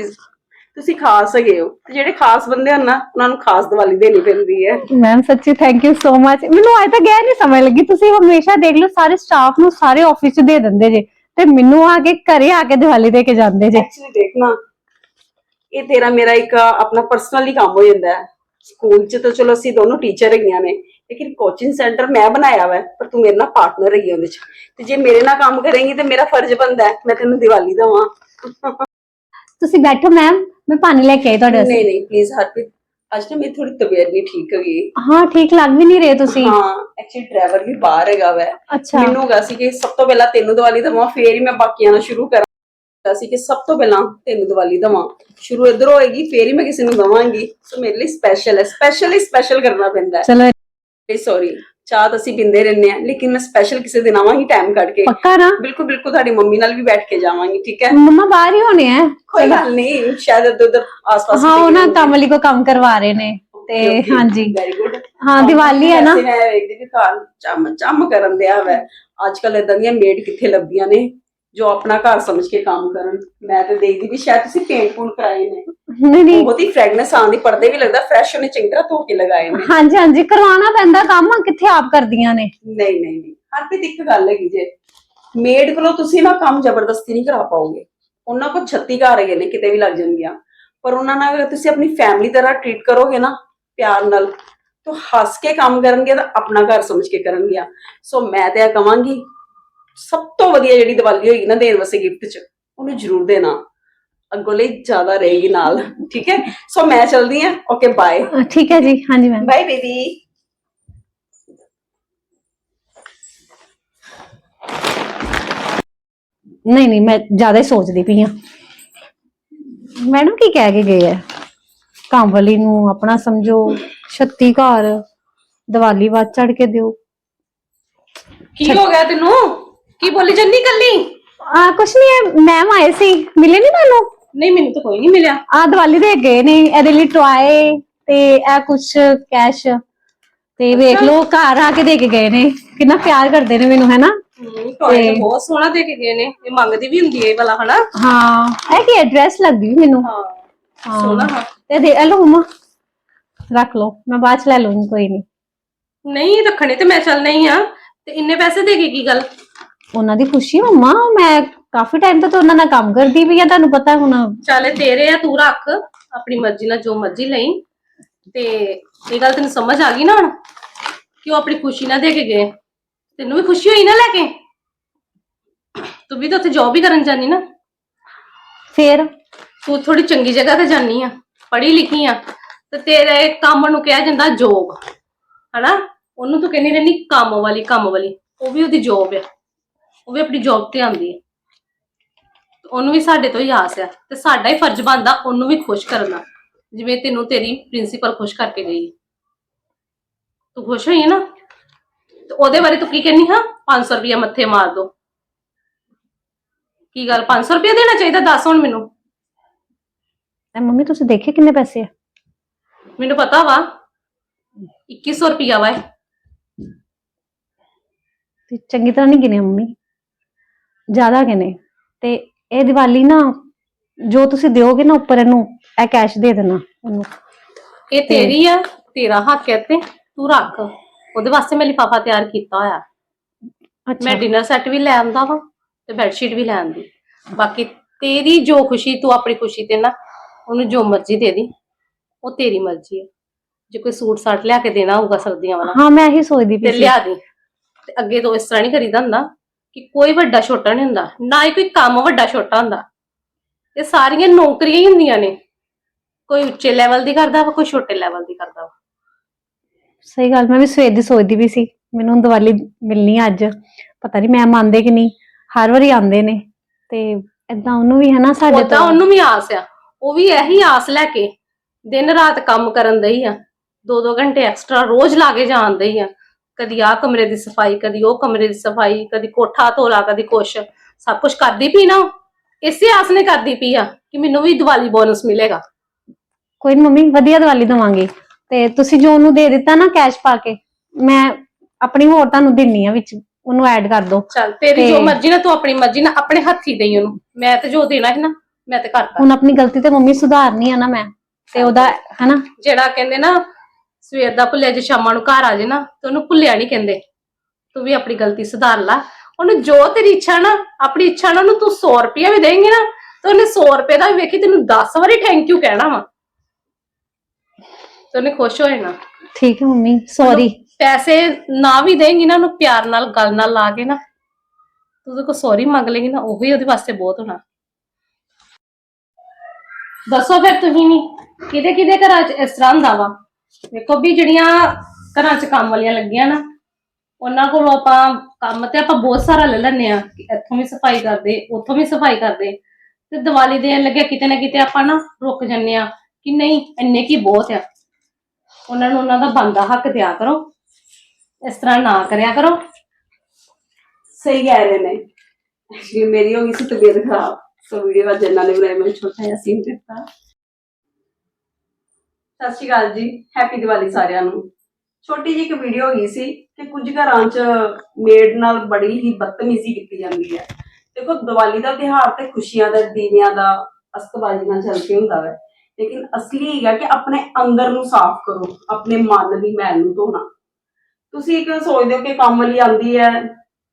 Speaker 4: ਤੁਸੀਂ ਖਾਸ ਹੈਗੇ ਹੋ। ਤੇ ਜਿਹੜੇ ਖਾਸ ਬੰਦੇ ਹਨ ਨਾ ਉਹਨਾਂ ਨੂੰ ਖਾਸ ਦੀਵਾਲੀ ਦੇਣੀ ਪੈਂਦੀ ਹੈ।
Speaker 2: ਮੈਮ ਸੱਚੀ ਥੈਂਕ ਯੂ ਸੋ ਮਚ ਮੈਨੂੰ ਅੱਜ ਤੱਕ ਇਹ ਨਹੀਂ ਸਮਝ ਲੱਗੀ ਤੁਸੀਂ ਹਮੇਸ਼ਾ ਦੇਖ ਲਓ ਸਾਰੇ ਸਟਾਫ ਨੂੰ ਸਾਰੇ ਆਫਿਸ 'ਚ ਦੇ ਦਿੰਦੇ ਜੇ। ਤੇ ਮੈਨੂੰ ਆ ਕੇ ਘਰੇ ਆ ਕੇ ਦੀਵਾਲੀ ਦੇ ਕੇ ਜਾਂਦੇ ਜੇ।
Speaker 4: ਐਕਚੁਅਲੀ ਦੇਖਣਾ ਇਹ ਤੇਰਾ ਮੇਰਾ ਇੱਕ ਆਪਣਾ ਪਰਸਨਲੀ ਕੰਮ ਹੋ ਜਾਂਦਾ ਹੈ। ਸਕੂਲ 'ਚ ਤਾਂ ਚਲੋ ਅਸੀਂ ਦੋਨੋਂ ਟੀਚਰ ਹੈਗੀਆਂ ਨੇ ਲੇਕਿਨ ਕੋਚਿੰਗ ਸੈਂਟਰ ਮੈਂ ਬਣਾਇਆ ਵਾ ਪਰ ਤੂੰ ਮੇਰੇ ਨਾਲ ਪਾਰਟਨਰ ਹੈਗੀ ਉਹਦੇ 'ਚ। ਤੇ ਜੇ ਮੇਰੇ ਨਾਲ ਕੰਮ ਕਰੇਂਗੀ ਤੇ ਮੇਰਾ ਫਰਜ਼ ਬਣਦਾ ਹੈ ਮੈਂ ਤੈਨੂੰ ਦੀਵਾਲੀ ਦੇਵਾਂ।
Speaker 2: ਤੁਸੀਂ ਬੈਠੋ ਮੈਮ ਮੈਂ ਪਾਣੀ ਲੈ ਕੇ ਆਈ ਤੁਹਾਡੇ ਵਾਸਤੇ।
Speaker 4: ਨਹੀਂ ਨਹੀਂ ਪਲੀਜ਼ ਹਰਪ੍ਰੀਤ ਅੱਜ ਨਾ ਮੇਰੀ ਥੋੜੀ ਤਬੀਅਤ ਨਹੀਂ ਠੀਕ ਹੈਗੀ।
Speaker 2: ਹਾਂ ਠੀਕ ਲੱਗ ਵੀ ਨਹੀਂ ਰਹੇ ਤੁਸੀਂ।
Speaker 4: ਹਾਂ ਐਕਚੁਅਲੀ ਡਰਾਈਵਰ ਵੀ ਬਾਹਰ ਹੈਗਾ ਵੈ।
Speaker 2: ਅੱਛਾ।
Speaker 4: ਮੈਨੂੰ ਹੈਗਾ ਸੀ ਕਿ ਸਭ ਤੋਂ ਪਹਿਲਾਂ ਤੈਨੂੰ ਦੀਵਾਲੀ ਦੇਵਾਂ ਫੇਰ ਹੀ ਮੈਂ ਬਾਕੀਆਂ ਨਾਲ ਸ਼ੁਰੂ ਕਰਾਂ। ਸੀ ਕਿ ਸਭ ਤੋਂ ਪਹਿਲਾਂ ਤੈਨੂੰ ਦੀਵਾਲੀ ਦੇਵਾਂ। ਸ਼ੁਰੂ ਇਧਰ ਹੋਏਗੀ ਫੇਰ ਹੀ ਮੈਂ ਕਿਸੇ ਨੂੰ ਦਵਾਂਗੀ। ਸੋ ਮੇਰੇ ਲਈ ਸਪੈਸ਼ਲ ਹੈ ਸਪੈਸ਼ਲੀ ਸਪੈਸ਼ਲ ਕਰਨਾ ਪੈਂਦਾ ਹੈ।
Speaker 2: ਚਲੋ
Speaker 4: ਸੌਰੀ ਚਾਹ ਤਾਂ ਅਸੀਂ ਪੀਂਦੇ ਰਹਿੰਦੇ ਆ ਲੇਕਿਨ ਮੈਂ ਸਪੈਸ਼ਲ ਕਿਸੇ ਦਿਨ ਆਵਾਂਗੀ ਟਾਈਮ ਕੱਢ ਕੇ।
Speaker 2: ਪੱਕਾ ਨਾ?
Speaker 4: ਬਿਲਕੁਲ ਬਿਲਕੁਲ ਤੁਹਾਡੀ ਮੰਮੀ ਨਾਲ ਵੀ ਬੈਠ ਕੇ ਜਾਵਾਂਗੀ ਠੀਕ ਹੈ?
Speaker 2: ਮੰਮਾ ਬਾਹਰ ਹੀ ਹੋਣੇ ਆ।
Speaker 4: ਕੋਈ ਗੱਲ ਨਹੀਂ ਸ਼ਾਇਦ ਇੱਧਰ ਉੱਧਰ ਆਸ-ਪਾਸ
Speaker 2: ਹਾਂ ਉਹਨਾਂ ਕੰਮ ਵਾਲੀ ਕੋ ਕੰਮ ਕਰਵਾ ਰਹੇ ਨੇ ਤੇ ਹਾਂਜੀ।
Speaker 4: ਵੈਰੀ ਗੁੱਡ
Speaker 2: ਹਾਂ ਦੀਵਾਲੀ ਹੈ ਨਾ।
Speaker 4: ਮੈਂ ਵੇਖਦੀ ਕਿ ਘਰ ਚਮ ਚਮ ਕਰਨ ਦਿਆ ਵੈ। ਅੱਜ ਕੱਲ ਇਦਾਂ ਦੀਆਂ ਮੇਡ ਕਿੱਥੇ ਲੱਭਦੀਆਂ ਨੇ? ਜੋ ਆਪਣਾ ਘਰ ਸਮਝ ਕੇ ਕੰਮ ਕਰਨ। ਮੈਂ ਤੇ ਦੇਖਦੀ ਵੀ ਸ਼ਾਇਦ ਤੁਸੀਂ ਪੇਂਟ ਪੂੰਟ ਕਰਾਏ ਨੇ।
Speaker 2: ਨਹੀਂ ਨਹੀਂ।
Speaker 4: ਬਹੁਤ ਹੀ ਫ੍ਰੈਗਨੈਂਸ ਆਉਂਦੀ ਪਰਦੇ ਵੀ ਲੱਗਦਾ ਫਰੈਸ਼ ਉਹਨੇ ਚੰਗੀ ਤਰ੍ਹਾਂ ਧੋ ਕੇ ਲਗਾਏ ਨੇ।
Speaker 2: ਹਾਂਜੀ ਹਾਂਜੀ ਕਰਵਾਉਣਾ ਪੈਂਦਾ ਕੰਮ ਕਿੱਥੇ ਆਪ ਕਰਦੀਆਂ ਨੇ?
Speaker 4: ਨਹੀਂ ਨਹੀਂ ਨਹੀਂ। ਹਰਪ੍ਰੀਤ ਇੱਕ ਗੱਲ ਹੈਗੀ ਜੇ। ਮੇਡ ਕੋਲੋਂ ਤੁਸੀਂ ਨਾ ਕੰਮ ਜ਼ਬਰਦਸਤੀ ਨਹੀਂ ਕਰਾ ਪਾਓਗੇ। ਉਹਨਾਂ ਕੋਲ 36 ਘਰ ਹੈਗੇ ਨੇ ਕਿਤੇ ਵੀ ਲੱਗ ਜਾਣਗੀਆਂ। ਪਰ ਉਹਨਾਂ ਨਾਲ ਅਗਰ ਤੁਸੀਂ ਆਪਣੀ ਫੈਮਿਲੀ ਤਰ੍ਹਾਂ ਟ੍ਰੀਟ ਕਰੋਗੇ ਨਾ ਪਿਆਰ ਨਾਲ ਤਾਂ ਹੱਸ ਕੇ ਕੰਮ ਕਰਨਗੇ ਤਾਂ ਆਪਣਾ ਘਰ ਸਮਝ ਕੇ ਕਰਨਗੀਆਂ। ਸੋ ਮੈਂ ਤੇ ਇਹ ਕਵਾਂਗੀ ਸਭ ਤੋਂ ਵਧੀਆ ਜਿਹੜੀ ਦੀਵਾਲੀ ਹੋਏਗੀ ਨਾ ਦੇਣ ਵਾਸਤੇ ਗਿਫਟ ਚ ਉਹਨੂੰ ਜ਼ਰੂਰ ਦੇਣਾ। ਅੱਗੋਂ ਲਈ ਜ਼ਿਆਦਾ ਰਹੇਗੀ ਨਾਲ ਠੀਕ ਹੈ? ਸੋ ਮੈਂ ਚਲਦੀ ਹਾਂ ਓਕੇ ਬਾਏ
Speaker 2: ਠੀਕ ਹੈ ਜੀ ਹਾਂਜੀ ਮੈਮ
Speaker 4: ਬਾਏ ਬੇਬੀ
Speaker 2: ਨਹੀਂ ਨਹੀਂ ਮੈਂ ਜ਼ਿਆਦਾ ਹੀ ਸੋਚਦੀ ਪਈ ਆ ਮੈਡਮ ਕੀ ਕਹਿ ਕੇ ਗਏ ਆ? ਕੰਮ ਵਾਲੀ ਨੂੰ ਆਪਣਾ ਸਮਝੋ 36 ਘਰ ਦੀਵਾਲੀ ਬਾਅਦ ਚੜ ਕੇ ਦਿਓ।
Speaker 1: ਕੀ ਹੋ ਗਿਆ ਤੈਨੂੰ? ਕੀ ਬੋਲੀ ਜੰਨੀ ਕੱਲੀ
Speaker 2: ਆ ਕੁਛ ਨਹੀਂ ਮੈਮ ਆਏ ਸੀ। ਮਿਲੇ ਨਹੀਂ ਤੁਹਾਨੂੰ?
Speaker 1: ਨਹੀਂ ਮੈਨੂੰ ਤਾਂ ਕੋਈ ਨਹੀਂ ਮਿਲਿਆ।
Speaker 2: ਆ ਦੀਵਾਲੀ ਦੇ ਗਏ ਨੇ ਇਹਦੇ ਲਈ ਟੋਏ ਤੇ ਇਹ ਕੁਛ ਕੈਸ਼ ਤੇ ਵੇਖ ਲਓ ਘਰ ਆ ਕੇ ਦੇ ਕੇ ਗਏ ਨੇ। ਕਿੰਨਾ ਪਿਆਰ ਕਰਦੇ ਨੇ ਮੈਨੂੰ ਹੈਨਾ?
Speaker 1: ਟੋਏ ਤਾਂ ਬਹੁਤ ਸੋਹਣਾ ਦੇ ਕੇ ਗਏ ਨੇ। ਇਹ ਮੰਗਦੀ ਵੀ ਹੁੰਦੀ ਹੈ ਇਹ ਵਾਲਾ ਹਨਾ?
Speaker 2: ਹਾਂ ਇਹ ਕੀ ਐਡਰੈਸ ਲੱਗਦੀ ਵੀ ਮੈਨੂੰ?
Speaker 1: ਹਾਂ
Speaker 2: ਹਾਂ।
Speaker 1: ਸੋਹਣਾ ਵਾ।
Speaker 2: ਤੇ ਦੇ ਲਓ ਮਮਾ ਰੱਖ ਲਓ। ਮੈਂ ਬਾਅਦ ਚ ਲੈ ਲੂੰਗੀ ਕੋਈ ਨਹੀਂ
Speaker 1: ਨਹੀਂ ਰੱਖਣੇ ਤੇ ਮੈਂ ਚੱਲਣਾ ਹੀ ਆ। ਤੇ ਇੰਨੇ ਪੈਸੇ ਦੇ ਕੇ ਕੀ ਗੱਲ?
Speaker 2: ਉਹਨਾਂ ਦੀ ਖੁਸ਼ੀ ਮੰਮਾ ਮੈਂ ਕਾਫੀ ਟਾਈਮ ਤੋਂ ਤਾਂ ਉਹਨਾਂ ਨਾਲ ਕੰਮ ਕਰਦੀ ਵੀ ਆ ਤੁਹਾਨੂੰ ਪਤਾ ਹੁਣ।
Speaker 1: ਚੱਲ ਤੇਰੇ ਆ ਤੂੰ ਰੱਖ। ਆਪਣੀ ਮਰਜ਼ੀ ਨਾਲ ਜੋ ਮਰਜ਼ੀ ਲਈ। ਤੇ ਇਹ ਗੱਲ ਤੈਨੂੰ ਸਮਝ ਆ ਗਈ ਨਾ ਹੁਣ? ਕਿ ਉਹ ਆਪਣੀ ਖੁਸ਼ੀ ਨਾਲ ਦੇ ਕੇ ਗਏ। ਤੈਨੂੰ ਵੀ ਖੁਸ਼ੀ ਹੋਈ ਨਾ ਲੈ ਕੇ? ਤੂੰ ਵੀ ਤਾਂ ਉੱਥੇ ਜੌਬ ਹੀ ਕਰਨ ਜਾਨੀ ਨਾ।
Speaker 2: ਫੇਰ?
Speaker 1: ਤੂੰ ਥੋੜੀ ਚੰਗੀ ਜਗ੍ਹਾ ਤੇ ਜਾਨੀ ਆ। ਪੜ੍ਹੀ ਲਿਖੀ ਆ। ਤੇ ਤੇਰੇ ਕੰਮ ਨੂੰ ਕਿਹਾ ਜਾਂਦਾ ਜੋਬ ਹਨਾ? ਉਹਨੂੰ ਤੂੰ ਕਹਿੰਦੀ ਰਹਿੰਦੀ ਕੰਮ ਵਾਲੀ ਕੰਮ ਵਾਲੀ। ਉਹ ਵੀ ਉਹਦੀ ਜੋਬ ਆ। ਉਹ ਵੀ ਆਪਣੀ ਜੋਬ ਤੇ ਆਉਂਦੀ ਹੈ। ਉਹਨੂੰ ਵੀ ਸਾਡੇ ਤੋਂ ਹੀ ਆਸ ਆ ਤੇ ਸਾਡਾ ਹੀ ਫਰਜ਼ ਬਣਦਾ ਉਹਨੂੰ ਵੀ ਖੁਸ਼ ਕਰਨਾ ਜਿਵੇਂ ਤੈਨੂੰ ਤੇਰੀ ਪ੍ਰਿੰਸੀਪਲ ਖੁਸ਼ ਕਰਕੇ ਗਈ। ਤੂੰ ਖੁਸ਼ ਹੋਈ ਹੈ ਨਾ? ਤੇ ਉਹਦੇ ਬਾਰੇ ਤੂੰ ਕੀ ਕਹਿੰਨੀ ਹਾਂ? 500 ਰੁਪਇਆ ਮੱਥੇ ਮਾਰ ਦੋ। ਕੀ ਗੱਲ? 500 ਰੁਪਇਆ ਦੇਣਾ ਚਾਹੀਦਾ? ਦੱਸ ਹੁਣ ਮੈਨੂੰ।
Speaker 2: ਤੇ ਮੰਮੀ ਤੁਸੀਂ ਦੇਖੇ ਕਿੰਨੇ ਪੈਸੇ ਆ?
Speaker 1: ਮੈਨੂੰ ਪਤਾ ਵਾ। 2100 ਰੁਪਿਆ ਵਾ ਇਹ।
Speaker 2: ਤੇ ਚੰਗੀ ਤਰ੍ਹਾਂ ਨਹੀਂ ਗਿਣੇ ਮੰਮੀ। ਜ਼ਿਆਦਾ ਗਿਣੇ ਤੇ ਇਹ ਦੀਵਾਲੀ ਨਾ ਜੋ ਤੁਸੀਂ ਦਿਓਗੇ ਨਾ ਉੱਪਰ ਇਹਨੂੰ ਇਹ ਕੈਸ਼ ਦੇ ਦੇਣਾ ਉਹਨੂੰ।
Speaker 1: ਇਹ ਤੇਰੀ ਆ ਤੇਰਾ ਹੱਕ ਹੈ ਤੇ ਤੂੰ ਰੱਖ। ਉਹਦੇ ਵਾਸਤੇ ਮੈਂ ਲਿਫਾਫਾ ਤਿਆਰ ਕੀਤਾ ਹੋਇਆ। ਮੈਂ ਡਿਨਰ ਸੈੱਟ ਵੀ ਲੈ ਆਂਦਾ ਵਾ ਤੇ ਬੈੱਡ ਸ਼ੀਟ ਵੀ ਲੈ ਆਂਦੀ ਬਾਕੀ ਤੇਰੀ ਜੋ ਖੁਸ਼ੀ ਤੂੰ ਆਪਣੀ ਖੁਸ਼ੀ ਤੇ ਨਾ ਉਹਨੂੰ ਜੋ ਮਰਜ਼ੀ ਦੇ ਦੀ ਉਹ ਤੇਰੀ ਮਰਜ਼ੀ ਹੈ ਜੇ ਕੋਈ ਸੂਟ ਸਾਟ ਲਿਆ ਕੇ ਦੇਣਾ ਹੋਊਗਾ ਸਰਦੀਆਂ ਵਾਲਾ
Speaker 2: ਹਾਂ ਮੈਂ ਇਹੀ ਸੋਚਦੀ
Speaker 1: ਤੇ
Speaker 2: ਪਈ ਸੀ।
Speaker 1: ਲਿਆ ਦੀ। ਤੇ ਅੱਗੇ ਤੋਂ ਇਸ ਤਰ੍ਹਾਂ ਨਹੀਂ ਕਰੀਦਾ ਹੁੰਦਾ। ਕਿ ਕੋਈ ਵੱਡਾ ਛੋਟਾ ਨਹੀਂ ਹੁੰਦਾ ਨਾ ਹੀ ਕੋਈ ਕੰਮ ਵੱਡਾ ਛੋਟਾ ਹੁੰਦਾ। ਇਹ ਸਾਰੀਆਂ ਨੌਕਰੀਆਂ ਹੀ ਹੁੰਦੀਆਂ ਨੇ। ਕੋਈ ਉੱਚੇ ਲੈਵਲ ਦੀ ਕਰਦਾ ਵਾ ਕੋਈ ਛੋਟੇ ਲੈਵਲ ਦੀ ਕਰਦਾ ਵਾ।
Speaker 2: ਸਹੀ ਗੱਲ ਮੈਂ ਵੀ ਸਵੇਰ ਦੀ ਸੋਚਦੀ ਵੀ ਸੀ ਮੈਨੂੰ ਹੁਣ ਦੀਵਾਲੀ ਮਿਲਣੀ ਆ ਅੱਜ। ਪਤਾ ਨਹੀਂ ਮੈਂ ਮੰਨਦੇ ਕਿ ਨਹੀਂ ਹਰ ਵਾਰੀ ਆਉਂਦੇ ਨੇ। ਤੇ ਏਦਾਂ ਉਹਨੂੰ ਵੀ ਹੈ ਨਾ ਸਾਡੇ
Speaker 1: ਉਦਾਂ ਉਹਨੂੰ ਵੀ ਆਸ ਆ ਉਹ ਵੀ ਇਹੀ ਆਸ ਲੈ ਕੇ ਦਿਨ ਰਾਤ ਕੰਮ ਕਰਨ ਦਈ ਆ। ਦੋ ਦੋ ਘੰਟੇ ਐਕਸਟਰਾ ਰੋਜ਼ ਲਾ ਕੇ ਜਾਣ ਦਈ ਆ। ਕਦੀ ਆ ਕਮਰੇ ਦੀ ਸਫ਼ਾਈ ਕਦੀ ਉਹ ਕਮਰੇ ਦੀ ਸਫ਼ਾਈ ਕਦੀ ਕੋਠਾ ਧੋਲਾ ਕਦੀ ਕੁਛ। ਸਭ ਕੁਝ ਕਰਦੀ ਪਈ ਨਾ ਉਹ। ਇਸੇ ਆਸ ਨੇ ਕਰਦੀ ਪਈ ਆ ਕਿ ਮੈਨੂੰ ਵੀ ਦੀਵਾਲੀ ਬੋਨਸ ਮਿਲੇਗਾ।
Speaker 2: ਕੋਈ ਨੀ ਮੰਮੀ ਵਧੀਆ ਦੀਵਾਲੀ ਦਵਾਂਗੇ। ਤੇ ਤੁਸੀਂ ਜੋ ਉਹਨੂੰ ਦੇ ਦਿੱਤਾ ਨਾ ਕੈਸ਼ ਪਾ ਕੇ ਮੈਂ ਆਪਣੀ ਹੋਰ ਤੁਹਾਨੂੰ ਦਿੰਨੀ ਆ ਵਿੱਚ ਉਹਨੂੰ ਐਡ ਕਰ ਦਿਓ
Speaker 1: ਚੱਲ ਤੇਰੀ
Speaker 2: ਤੇ-
Speaker 1: ਜੋ ਮਰਜ਼ੀ ਨਾ ਤੂੰ ਆਪਣੀ ਮਰਜ਼ੀ ਨਾਲ ਆਪਣੇ ਹੱਥੀ ਦੇਈ ਉਹਨੂੰ। ਮੈਂ ਤੇ ਜੋ ਦੇਣਾ ਹੈ ਨਾ ਮੈਂ ਤੇ ਕਰਤਾ
Speaker 2: ਹੁਣ ਆਪਣੀ ਗਲਤੀ ਤੇ ਮੰਮੀ ਸੁਧਾਰਨੀ ਆ ਨਾ ਮੈਂ। ਤੇ ਉਹਦਾ ਹਨਾ?
Speaker 1: ਜਿਹੜਾ ਕਹਿੰਦੇ ਨਾ ਸਵੇਰ ਦਾ ਭੁੱਲਿਆ ਜੇ ਸ਼ਾਮਾਂ ਨੂੰ ਘਰ ਆ ਜੇ ਨਾ ਤੇ ਉਹਨੂੰ ਭੁੱਲਿਆ ਨਹੀਂ ਕਹਿੰਦੇ। ਤੂੰ ਵੀ ਆਪਣੀ ਗਲਤੀ ਸੁਧਾਰ ਲਾ। ਉਹਨੂੰ ਜੋ ਤੇਰੀ ਇੱਛਾ ਨਾ ਆਪਣੀ ਇੱਛਾ ਨਾਲ ਉਹਨੂੰ ਤੂੰ 100 ਰੁਪਇਆ ਵੀ ਦੇਂਗੀ ਨਾ ਤੇ ਉਹਨੇ 100 ਰੁਪਏ ਦਾ ਵੀ ਵੇਖੀ ਤੈਨੂੰ 10 ਵਾਰੀ ਥੈਂਕ ਯੂ ਕਹਿਣਾ ਵਾ। ਤੇ ਉਹਨੇ ਖੁਸ਼ ਹੋ ਜਾਣਾ
Speaker 2: ਠੀਕ ਹੈ ਮੰਮੀ ਸੌਰੀ
Speaker 1: ਪੈਸੇ ਨਾ ਵੀ ਦੇਂਗੀ ਨਾ ਉਹਨੂੰ ਪਿਆਰ ਨਾਲ ਗੱਲ ਨਾਲ ਲਾ ਕੇ ਨਾ। ਤੂੰ ਉਹਦੇ ਕੋਲ ਸੌਰੀ ਮੰਗ ਲੇਗੀ ਨਾ ਉਹ ਵੀ ਉਹਦੇ ਵਾਸਤੇ ਬਹੁਤ ਹੋਣਾ। ਦੱਸੋ ਫਿਰ ਤੁਸੀਂ ਵੀ ਕਿਹਦੇ ਕਿਹਦੇ ਘਰਾਂ 'ਚ ਇਸ ਤਰ੍ਹਾਂ ਹੁੰਦਾ ਵਾ? ਵੇਖੋ ਵੀ ਜਿਹੜੀਆਂ ਘਰਾਂ 'ਚ ਕੰਮ ਵਾਲੀਆਂ ਲੱਗੀਆਂ ਨਾ, ਉਹਨਾਂ ਕੋਲੋਂ ਆਪਾਂ ਕੰਮ ਤੇ ਆਪਾਂ ਬਹੁਤ ਸਾਰਾ ਲੈ ਲੈਂਦੇ ਆ ਕਿ ਇੱਥੋਂ ਵੀ ਸਫ਼ਾਈ ਕਰਦੇ, ਉੱਥੋਂ ਵੀ ਸਫ਼ਾਈ ਕਰਦੇ। ਤੇ ਦੀਵਾਲੀ ਦੇਣ ਲੱਗੇ ਕਿਤੇ ਨਾ ਕਿਤੇ ਆਪਾਂ ਨਾ ਰੁਕ ਜੰਨੇ ਆ ਕਿ ਨਹੀਂ, ਇੰਨੇ ਕੀ ਬਹੁਤ ਆ। ਉਹਨਾਂ ਨੂੰ ਉਹਨਾਂ ਦਾ ਬੰਦਾ ਹੱਕ ਦਿਆ ਕਰੋ। ਇਸ ਤਰ੍ਹਾਂ ਨਾ ਕਰਿਆ ਕਰੋ।
Speaker 4: ਸਹੀ ਕਹਿ ਰਹੇ ਨੇ। ਐਕਚੁਅਲੀ ਮੇਰੀ ਹੋ ਗਈ ਸੀ ਤਬੀਅਤ ਖਰਾਬ। ਸੋ ਵੀਡੀਓ ਦਾ ਜੰਨਾ ਨੇ ਮੈਂ ਛੋਟਾ ਜਿਹਾ ਸੀਨ ਦਿੱਤਾ। ਸਤਿ ਸ਼੍ਰੀ ਅਕਾਲ ਜੀ ਹੈਪੀ ਦੀਵਾਲੀ ਸਾਰਿਆਂ ਨੂੰ। ਛੋਟੀ ਜਿਹੀ ਇੱਕ ਵੀਡੀਓ ਹੋਈ ਸੀ ਕਿ ਕੁਝ ਘਰਾਂ 'ਚ ਮੇਡ ਨਾਲ ਬੜੀ ਹੀ ਬਦਤਮੀਜ਼ੀ ਕੀਤੀ ਜਾਂਦੀ ਹੈ। ਦੇਖੋ, ਦੀਵਾਲੀ ਦਾ ਤਿਉਹਾਰ ਤੇ ਖੁਸ਼ੀਆਂ ਦਾ, ਦੀਵਿਆਂ ਦਾ ਅਸਤਬਾਜ਼ੀ ਨਾਲ ਚੱਲ ਕੇ ਹੁੰਦਾ ਹੈ। ਲੇਕਿਨ ਅਸਲੀ ਹੈਗਾ ਕਿ ਆਪਣੇ ਅੰਦਰ ਨੂੰ ਸਾਫ਼ ਕਰੋ, ਆਪਣੇ ਮਨ ਦੀ ਮੈਲ ਨੂੰ ਧੋਣਾ। ਤੁਸੀਂ ਇੱਕ ਸੋਚਦੇ ਹੋ ਕਿ ਕੰਮ ਲਈ ਆਂਦੀ ਹੈ,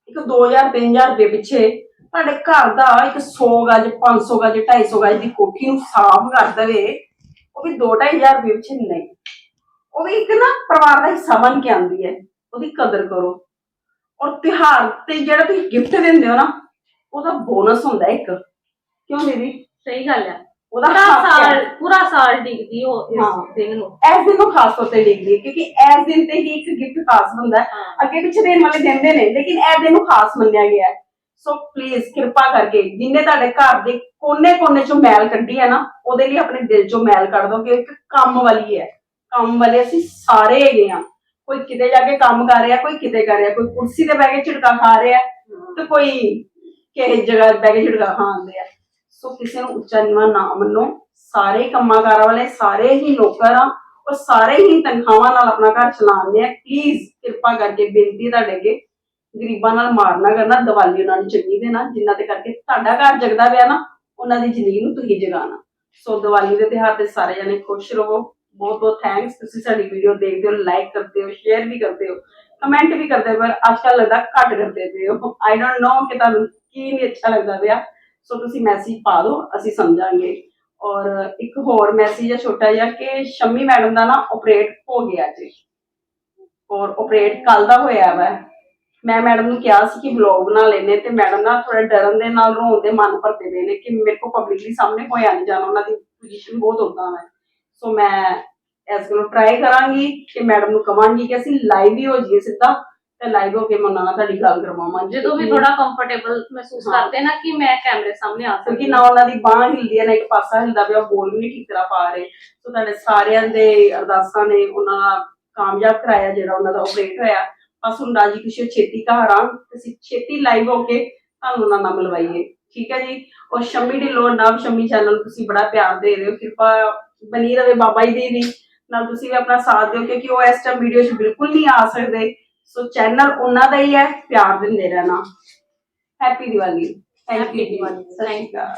Speaker 4: ਇੱਕ 2000 3000 ਰੁਪਏ ਪਿੱਛੇ, ਤੁਹਾਡੇ ਘਰ ਦਾ ਇੱਕ 100 ਗਜ 500 ਗਜ 250 ਗਜ ਦੀ ਕੋਠੀ ਨੂੰ ਸਾਫ਼ ਕਰ ਦੇਵੇ ਉਹ ਵੀ 2-2500 ਰੁਪਏ ਪਿੱਛੇ ਨਹੀਂ। ਉਹ ਵੀ ਇੱਕ ਨਾ ਪਰਿਵਾਰ ਦਾ ਹਿੱਸਾ ਬਣ ਕੇ ਆਂਦੀ ਹੈ। ਉਹਦੀ ਕਦਰ ਕਰੋ। ਔਰ ਤਿਉਹਾਰ ਤੇ ਜਿਹੜਾ ਤੁਸੀਂ ਗਿਫਟ ਦਿੰਦੇ ਹੋ ਨਾ ਉਹਦਾ ਬੋਨਸ ਹੁੰਦਾ ਇੱਕ। ਕਿਉਂ ਦੀਦੀ?
Speaker 1: ਸਹੀ ਗੱਲ ਹੈ।
Speaker 4: ਉਹਦਾ
Speaker 1: ਪੂਰਾ। ਸਾਲ ਪੂਰਾ ਸਾਲ ਡਿੱਗਦੀ ਉਹ। ਇਸ ਦਿਨ ਨੂੰ।
Speaker 4: ਇਸ ਦਿਨ ਨੂੰ ਖਾਸ ਤੌਰ ਤੇ ਡਿੱਗਦੀ ਹੈ ਕਿਉਂਕਿ ਇਸ ਦਿਨ ਤੇ ਹੀ ਇੱਕ ਗਿਫਟ ਖਾਸ ਹੁੰਦਾ ਹੈ। ਅੱਗੇ ਪਿੱਛੇ ਦੇਣ ਵਾਲੇ ਦਿੰਦੇ ਨੇ ਲੇਕਿਨ ਇਹ ਦਿਨ ਨੂੰ ਖਾਸ ਮੰਨਿਆ ਗਿਆ ਹੈ। ਸੋ ਪਲੀਜ਼ ਕਿਰਪਾ ਕਰਕੇ ਜਿੰਨੇ ਤੁਹਾਡੇ ਘਰ ਦੇ ਕੋਨੇ-ਕੋਨੇ ਚੋਂ ਮੈਲ ਕੱਢੀ ਹੈ ਨਾ, ਉਹਦੇ ਲਈ ਆਪਣੇ ਦਿਲ ਚੋਂ ਮੈਲ ਕੱਢ ਦੋ ਕਿ ਇੱਕ ਕੰਮ ਵਾਲੀ ਹੈ। ਕੰਮ ਵਾਲੇ ਅਸੀਂ ਸਾਰੇ ਹੈਗੇ ਆ ਕੋਈ ਕਿਤੇ ਜਾ ਕੇ ਕੰਮ ਕਰ ਰਿਹਾ, ਕੋਈ ਕਿਤੇ ਕਰ ਰਿਹਾ, ਕੋਈ ਕੁਰਸੀ ਤੇ ਬਹਿ ਕੇ ਝਿੜਕਾ ਖਾ ਰਿਹਾ ਤੇ ਕੋਈ ਕਿਸੇ ਜਗ੍ਹਾ ਬਹਿ ਕੇ ਝਿੜਕਾ ਖਾਂਦੇ ਆ। ਸੋ ਕਿਸੇ ਨੂੰ ਉੱਚਾ ਨੀਵਾਂ ਨਾ ਮੰਨੋ। ਸਾਰੇ ਕੰਮਾਂ ਕਾਰਾਂ ਵਾਲੇ, ਸਾਰੇ ਹੀ ਨੌਕਰ ਆ ਉਹ ਸਾਰੇ ਹੀ ਤਨਖਾਹਾਂ ਨਾਲ ਆਪਣਾ ਘਰ ਚਲਾਉਂਦੇ ਆ। ਪਲੀਜ਼ ਕਿਰਪਾ ਕਰਕੇ ਬੇਨਤੀ ਤੁਹਾਡੇ ਅੱਗੇ ਗਰੀਬਾਂ ਨਾਲ ਮਾਰਨਾ ਕਰਨਾ ਦੀਵਾਲੀ ਉਹਨਾਂ ਨੂੰ ਚੰਗੀ ਦੇਣਾ, ਜਿੰਨਾ ਤੇ ਕਰਕੇ ਤੁਹਾਡਾ ਘਰ ਜਗਦਾ ਪਿਆ ਨਾ, ਉਹਨਾਂ ਦੀ ਜ਼ਿੰਦਗੀ ਨੂੰ ਤੁਸੀਂ ਜਗਾਣਾ ਸੋ ਦੀਵਾਲੀ ਦੇ ਤਿਉਹਾਰ ਤੇ ਸਾਰੇ ਜਣੇ ਖੁਸ਼ ਰਹੋ। ਬਹੁਤ ਬਹੁਤ ਥੈਂਕਸ ਤੁਸੀਂ ਸਾਡੀ ਵੀਡੀਓ ਦੇਖਦੇ ਹੋ ਲਾਈਕ ਕਰਦੇ ਹੋ ਸ਼ੇਅਰ ਵੀ ਕਰਦੇ ਹੋ ਕਮੈਂਟ ਵੀ ਕਰਦੇ ਹੋ, ਪਰ ਅੱਜ ਕੱਲ੍ਹ ਲੱਗਦਾ ਘੱਟ ਕਰਦੇ ਪਏ ਹੋ। ਆਈ ਡੋਨਟ ਨੋ ਕਿ ਤੁਹਾਨੂੰ ਕੀ ਨਹੀਂ ਅੱਛਾ ਲੱਗਦਾ ਪਿਆ। ਸੋ ਤੁਸੀਂ ਮੈਸੇਜ ਪਾ ਦਿਓ, ਅਸੀਂ ਸਮਝਾਂਗੇ। ਔਰ ਇੱਕ ਹੋਰ ਮੈਸੇਜ ਹੈ ਛੋਟਾ ਜਿਹਾ ਕਿ ਸ਼ੰਮੀ ਮੈਡਮ ਦਾ ਨਾ ਆਪਰੇਟ ਹੋ ਗਿਆ ਜੀ। ਔਰ ਆਪਰੇਟ ਕੱਲ ਦਾ ਹੋਇਆ ਵਾ। ਮੈਂ ਮੈਡਮ ਨੂੰ ਕਿਹਾ ਸੀ ਕਿ ਵਲੌਗ ਬਣਾ ਲੈਨੇ ਤੇ ਮੈਡਮ ਨਾ ਥੋੜਾ ਡਰਨ ਦੇ ਨਾਲ ਰੋਣ ਦੇ ਮਨ ਭਰਦੇ ਪਏ ਨੇ ਕਿ ਮੇਰੇ ਕੋ ਪਬਲਿਕਲੀ ਸਾਹਮਣੇ ਹੋਇਆ ਨਹੀਂ ਜਾਣਾ ਉਹਨਾਂ ਦੀ ਪੋਜੀਸ਼ਨ ਬਹੁਤ ਹੁੰਦਾ ਹੈ। ਸੋ ਮੈਂ ਇਸ ਨੂੰ ਟਰਾਈ ਕਰਾਂਗੀ ਕਿ ਮੈਡਮ ਨੂੰ ਕਵਾਂਗੀ ਕਿ ਅਸੀਂ ਲਾਈਵ ਹੀ ਹੋ ਜਾਈਏ ਸਿੱਧਾ ਤੇ ਲਾਈਵ ਹੋ ਕੇ ਮੈਂ ਉਹਨਾਂ ਨਾਲ ਤੁਹਾਡੀ ਗੱਲ ਕਰਵਾਵਾਂਗੀ
Speaker 1: ਜਦੋਂ ਵੀ ਥੋੜਾ ਕੰਫਰਟੇਬਲ ਮਹਿਸੂਸ। ਕਰਦੇ ਨਾ ਕਿ ਮੈਂ ਕੈਮਰੇ ਸਾਹਮਣੇ ਆ ਸਕਦੀ
Speaker 4: ਨਾ ਉਹਨਾਂ ਦੀ ਬਾਹ ਹਿਲਦੀ ਹੈ ਨਾ ਇੱਕ ਪਾਸਾ ਹਿਲਦਾ ਪਿਆ ਉਹ ਬੋਲ ਵੀ ਨਹੀਂ ਠੀਕ ਤਰ੍ਹਾਂ ਪਾ ਰਹੇ। ਸੋ ਤੁਹਾਡੇ ਸਾਰਿਆਂ ਦੇ ਅਰਦਾਸਾਂ ਨੇ ਉਹਨਾਂ ਦਾ ਕਾਮਯਾਬ ਕਰਾਇਆ ਜਿਹੜਾ ਉਹਨਾਂ ਦਾ ਆਪਰੇਟ ਹੋਇਆ। ਹੁਣ ਰਾਜੀ ਖੁਸ਼ੀ ਛੇਤੀ ਘਰ ਤੇ ਅਸੀਂ ਛੇਤੀ ਲਾਈਵ ਹੋ ਕੇ ਤੁਹਾਨੂੰ ਉਹਨਾਂ ਨਾਲ ਮਿਲਵਾਈਏ। ਠੀਕ ਹੈ ਜੀ? ਔਰ ਸ਼ਮੀ ਢਿੱਲੋਂ ਨਵ ਸ਼ਮੀ ਚੈਨਲ ਤੁਸੀਂ ਬੜਾ ਪਿਆਰ ਦੇ ਰਹੇ ਹੋ ਕਿਰਪਾ ਬਣੀ ਰਵੇ ਬਾਬਾ ਜੀ ਦੀ ਵੀ। ਨਾਲ ਤੁਸੀਂ ਵੀ ਆਪਣਾ ਸਾਥ ਦਿਓ ਕਿਉਂਕਿ ਉਹ ਇਸ ਟਾਈਮ ਵੀਡੀਓ 'ਚ ਬਿਲਕੁਲ ਨਹੀਂ ਆ ਸਕਦੇ। ਸੋ ਚੈਨਲ ਉਹਨਾਂ ਦਾ ਹੀ ਹੈ ਪਿਆਰ ਦਿੰਦੇ ਰਹਿਣਾ। ਹੈਪੀ ਦੀਵਾਲੀ। ਥੈਂਕ ਯੂ ਸਤਿ ਸ਼੍ਰੀ ਅਕਾਲ।